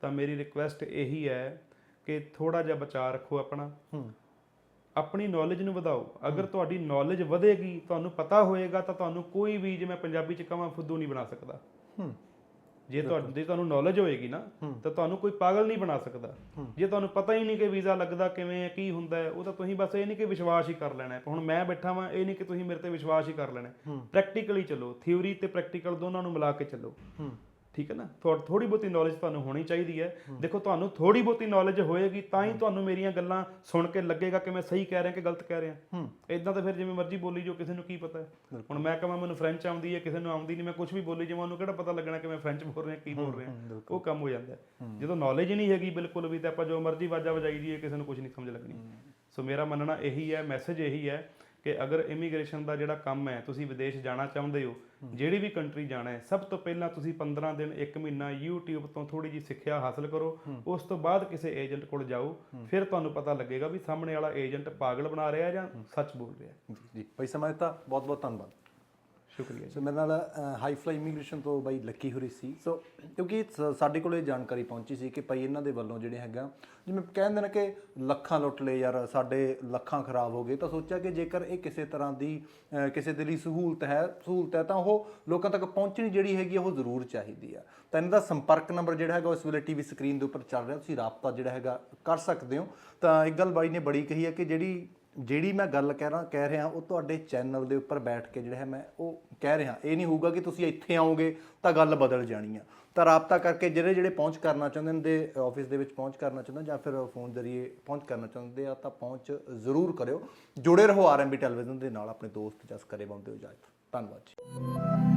Speaker 1: ਤਾਂ ਮੇਰੀ ਰਿਕੁਐਸਟ ਇਹੀ ਹੈ ਕਿ ਥੋੜਾ ਜਿਹਾ ਬਚਾਅ ਰੱਖੋ ਆਪਣਾ। ਆਪਣੀ ਨੌਲੇਜ ਨੂੰ ਵਧਾਓ। ਅਗਰ ਤੁਹਾਡੀ ਨੌਲੇਜ ਵਧੇਗੀ ਤੁਹਾਨੂੰ ਪਤਾ ਹੋਏਗਾ ਤਾਂ ਤੁਹਾਨੂੰ ਕੋਈ ਵੀ ਜੇ ਮੈਂ ਪੰਜਾਬੀ ਚ ਕਹਾਂ ਫੁੱਦੂ ਨਹੀਂ ਬਣਾ ਸਕਦਾ।
Speaker 2: ਹੂੰ।
Speaker 1: ਜੇ ਤੁਹਾਨੂੰ ਜੇ ਤੁਹਾਨੂੰ ਨੌਲੇਜ ਹੋਏਗੀ ਨਾ ਤਾਂ ਤੁਹਾਨੂੰ ਕੋਈ ਪਾਗਲ ਨਹੀਂ ਬਣਾ ਸਕਦਾ। ਜੇ ਤੁਹਾਨੂੰ ਪਤਾ ਹੀ ਨਹੀਂ ਕਿ ਵੀਜ਼ਾ ਲੱਗਦਾ ਕਿਵੇਂ ਹੈ ਕੀ ਹੁੰਦਾ ਹੈ ਉਹ ਤਾਂ ਤੁਸੀਂ ਬਸ ਇਹ ਨਹੀਂ ਕਿ ਵਿਸ਼ਵਾਸ ਹੀ ਕਰ ਲੈਣਾ ਹੈ। ਹੁਣ ਮੈਂ ਬੈਠਾ ਵਾਂ ਇਹ ਨਹੀਂ ਕਿ ਤੁਸੀਂ ਮੇਰੇ ਤੇ ਵਿਸ਼ਵਾਸ ਹੀ ਕਰ ਲੈਣਾ ਪ੍ਰੈਕਟੀਕਲੀ ਚੱਲੋ ਥਿਊਰੀ ਤੇ ਪ੍ਰੈਕਟੀਕਲ ਦੋਨਾਂ ਨੂੰ ਮਿਲਾ ਕੇ ਚੱਲੋ। ਠੀਕ ਹੈ ਨਾ? ਥੋੜੀ ਬਹੁਤੀ ਨੌਲੇਜ ਤੁਹਾਨੂੰ ਹੋਣੀ ਚਾਹੀਦੀ ਹੈ। ਦੇਖੋ ਤੁਹਾਨੂੰ ਥੋੜੀ ਬਹੁਤੀ ਨੌਲੇਜ ਹੋਏਗੀ ਤਾਂ ਹੀ ਤੁਹਾਨੂੰ ਮੇਰੀਆਂ ਗੱਲਾਂ ਸੁਣ ਕੇ ਲੱਗੇਗਾ ਕਿ ਮੈਂ ਸਹੀ ਕਹਿ ਰਿਹਾ ਕਿ ਗਲਤ ਕਹਿ ਰਿਹਾ। ਇਦਾਂ ਤਾਂ ਫਿਰ ਜਿਵੇਂ ਮਰਜ਼ੀ ਬੋਲੀ ਜੋ ਕਿਸੇ ਨੂੰ ਕੀ ਪਤਾ। ਹੁਣ ਮੈਂ ਕਹਾਂ ਮੈਨੂੰ ਫ੍ਰੈਂਚ ਆਉਂਦੀ ਹੈ ਕਿਸੇ ਨੂੰ ਆਉਂਦੀ ਨਹੀਂ ਮੈਂ ਕੁਝ ਵੀ ਬੋਲੀ ਜਾਵਾਂ ਉਹਨੂੰ ਕਿਹੜਾ ਪਤਾ ਲੱਗਣਾ ਕਿ ਮੈਂ ਫ੍ਰੈਂਚ ਬੋਲ ਰਿਹਾ ਕੀ ਬੋਲ ਰਿਹਾ। ਉਹ ਕੰਮ ਹੋ ਜਾਂਦਾ ਜਦੋਂ ਨੌਲੇਜ ਹੀ ਨਹੀਂ ਹੈਗੀ ਬਿਲਕੁਲ ਵੀ ਤੇ ਆਪਾਂ ਜੋ ਮਰਜ਼ੀ ਵਾਜਾ ਵਜਾਈ ਜੀਏ ਕਿਸੇ ਨੂੰ ਕੁਝ ਨਹੀਂ ਸਮਝ ਲੱਗਣੀ। ਸੋ ਮੇਰਾ ਮੰਨਣਾ ਇਹੀ ਹੈ ਮੈਸੇਜ ਇਹੀ ਹੈ ਕਿ ਅਗਰ ਇਮੀਗ੍ਰੇਸ਼ਨ ਦਾ ਜਿਹੜਾ ਕੰਮ ਹੈ ਤੁਸੀਂ ਵਿਦੇਸ਼ ਜਾਣਾ ਚਾਹੁੰਦੇ ਹੋ ਜਿਹੜੀ ਵੀ ਕੰਟਰੀ ਜਾਣਾ ਹੈ ਸਭ ਤੋਂ ਪਹਿਲਾਂ ਤੁਸੀਂ 15 ਦਿਨ 1 ਮਹੀਨਾ YouTube ਤੋਂ ਥੋੜੀ ਜੀ ਸਿੱਖਿਆ ਹਾਸਲ ਕਰੋ। ਉਸ ਤੋਂ ਬਾਅਦ ਕਿਸੇ ਏਜੰਟ ਕੋਲ ਜਾਓ। ਫਿਰ ਤੁਹਾਨੂੰ ਪਤਾ ਲੱਗੇਗਾ ਵੀ ਸਾਹਮਣੇ ਵਾਲਾ ਏਜੰਟ ਪਾਗਲ ਬਣਾ ਰਿਹਾ ਜਾਂ ਸੱਚ ਬੋਲ ਰਿਹਾ।
Speaker 2: ਜੀ ਜੀ। ਭਾਈ ਸਮਾਂ ਦਿੱਤਾ ਬਹੁਤ ਬਹੁਤ ਧੰਨਵਾਦ।
Speaker 1: ਸ਼ੁਕਰੀਆ
Speaker 2: ਸੋ ਮੇਰੇ ਨਾਲ ਹਾਈ ਫਲਾਈ ਇਮੀਗ੍ਰੇਸ਼ਨ ਤੋਂ ਬਾਈ ਲੱਕੀ ਹੋ ਰਹੀ ਸੀ। ਸੋ ਕਿਉਂਕਿ ਸ- ਸਾਡੇ ਕੋਲ ਇਹ ਜਾਣਕਾਰੀ ਪਹੁੰਚੀ ਸੀ ਕਿ ਭਾਈ ਇਹਨਾਂ ਦੇ ਵੱਲੋਂ ਜਿਹੜੇ ਹੈਗਾ ਜਿਵੇਂ ਕਹਿੰਦੇ ਨੇ ਕਿ ਲੱਖਾਂ ਲੁੱਟ ਲਏ ਯਾਰ ਸਾਡੇ ਲੱਖਾਂ ਖਰਾਬ ਹੋ ਗਏ ਤਾਂ ਸੋਚਿਆ ਕਿ ਜੇਕਰ ਇਹ ਕਿਸੇ ਤਰ੍ਹਾਂ ਦੀ ਅ, ਕਿਸੇ ਦੇ ਲਈ ਸਹੂਲਤ ਹੈ ਸਹੂਲਤ ਹੈ ਤਾਂ ਉਹ ਲੋਕਾਂ ਤੱਕ ਪਹੁੰਚਣੀ ਜਿਹੜੀ ਹੈਗੀ ਆ, ਉਹ ਜ਼ਰੂਰ ਚਾਹੀਦੀ ਆ। ਤਾਂ ਇਹਨਾਂ ਦਾ ਸੰਪਰਕ ਨੰਬਰ ਜਿਹੜਾ ਹੈਗਾ ਉਸ ਵੇਲੇ ਟੀਵੀ ਸਕਰੀਨ ਦੇ ਉੱਪਰ ਚੱਲ ਰਿਹਾ ਤੁਸੀਂ ਰਾਬਤਾ ਜਿਹੜਾ ਹੈਗਾ ਕਰ ਸਕਦੇ ਹੋ। ਤਾਂ ਇੱਕ ਗੱਲ ਬਾਈ ਨੇ ਬੜੀ ਕਹੀ ਹੈ ਕਿ ਜਿਹੜੀ ਜਿਹੜੀ ਮੈਂ ਗੱਲ ਕਹਿ ਰਹਾ ਕਹਿ ਰਿਹਾ, ਉਹ ਤੁਹਾਡੇ ਚੈਨਲ ਦੇ ਉੱਪਰ ਬੈਠ ਕੇ ਜਿਹੜਾ ਹੈ ਮੈਂ ਉਹ ਕਹਿ ਰਿਹਾ। ਇਹ ਨਹੀਂ ਹੋਊਗਾ ਕਿ ਤੁਸੀਂ ਇੱਥੇ ਆਓਗੇ ਤਾਂ ਗੱਲ ਬਦਲ ਜਾਣੀ ਆ। ਤਾਂ ਰਾਬਤਾ ਕਰਕੇ ਜਿਹੜੇ ਜਿਹੜੇ ਪਹੁੰਚ ਕਰਨਾ ਚਾਹੁੰਦੇ ਨੇ, ਦੇ ਆਫਿਸ ਦੇ ਵਿੱਚ ਪਹੁੰਚ ਕਰਨਾ ਚਾਹੁੰਦੇ ਜਾਂ ਫਿਰ ਫੋਨ ਜ਼ਰੀਏ ਪਹੁੰਚ ਕਰਨਾ ਚਾਹੁੰਦੇ ਆ ਤਾਂ ਪਹੁੰਚ ਜ਼ਰੂਰ ਕਰਿਓ। ਜੁੜੇ ਰਹੋ ਆਰਐਮਬੀ ਟੈਲੀਵਿਜ਼ਨ ਦੇ ਨਾਲ, ਆਪਣੇ ਦੋਸਤ ਜਸ ਕਰੇ ਬੰਦੇ ਹੋ ਇਜਾਜ਼ਤ ਧੰਨਵਾਦ ਜੀ।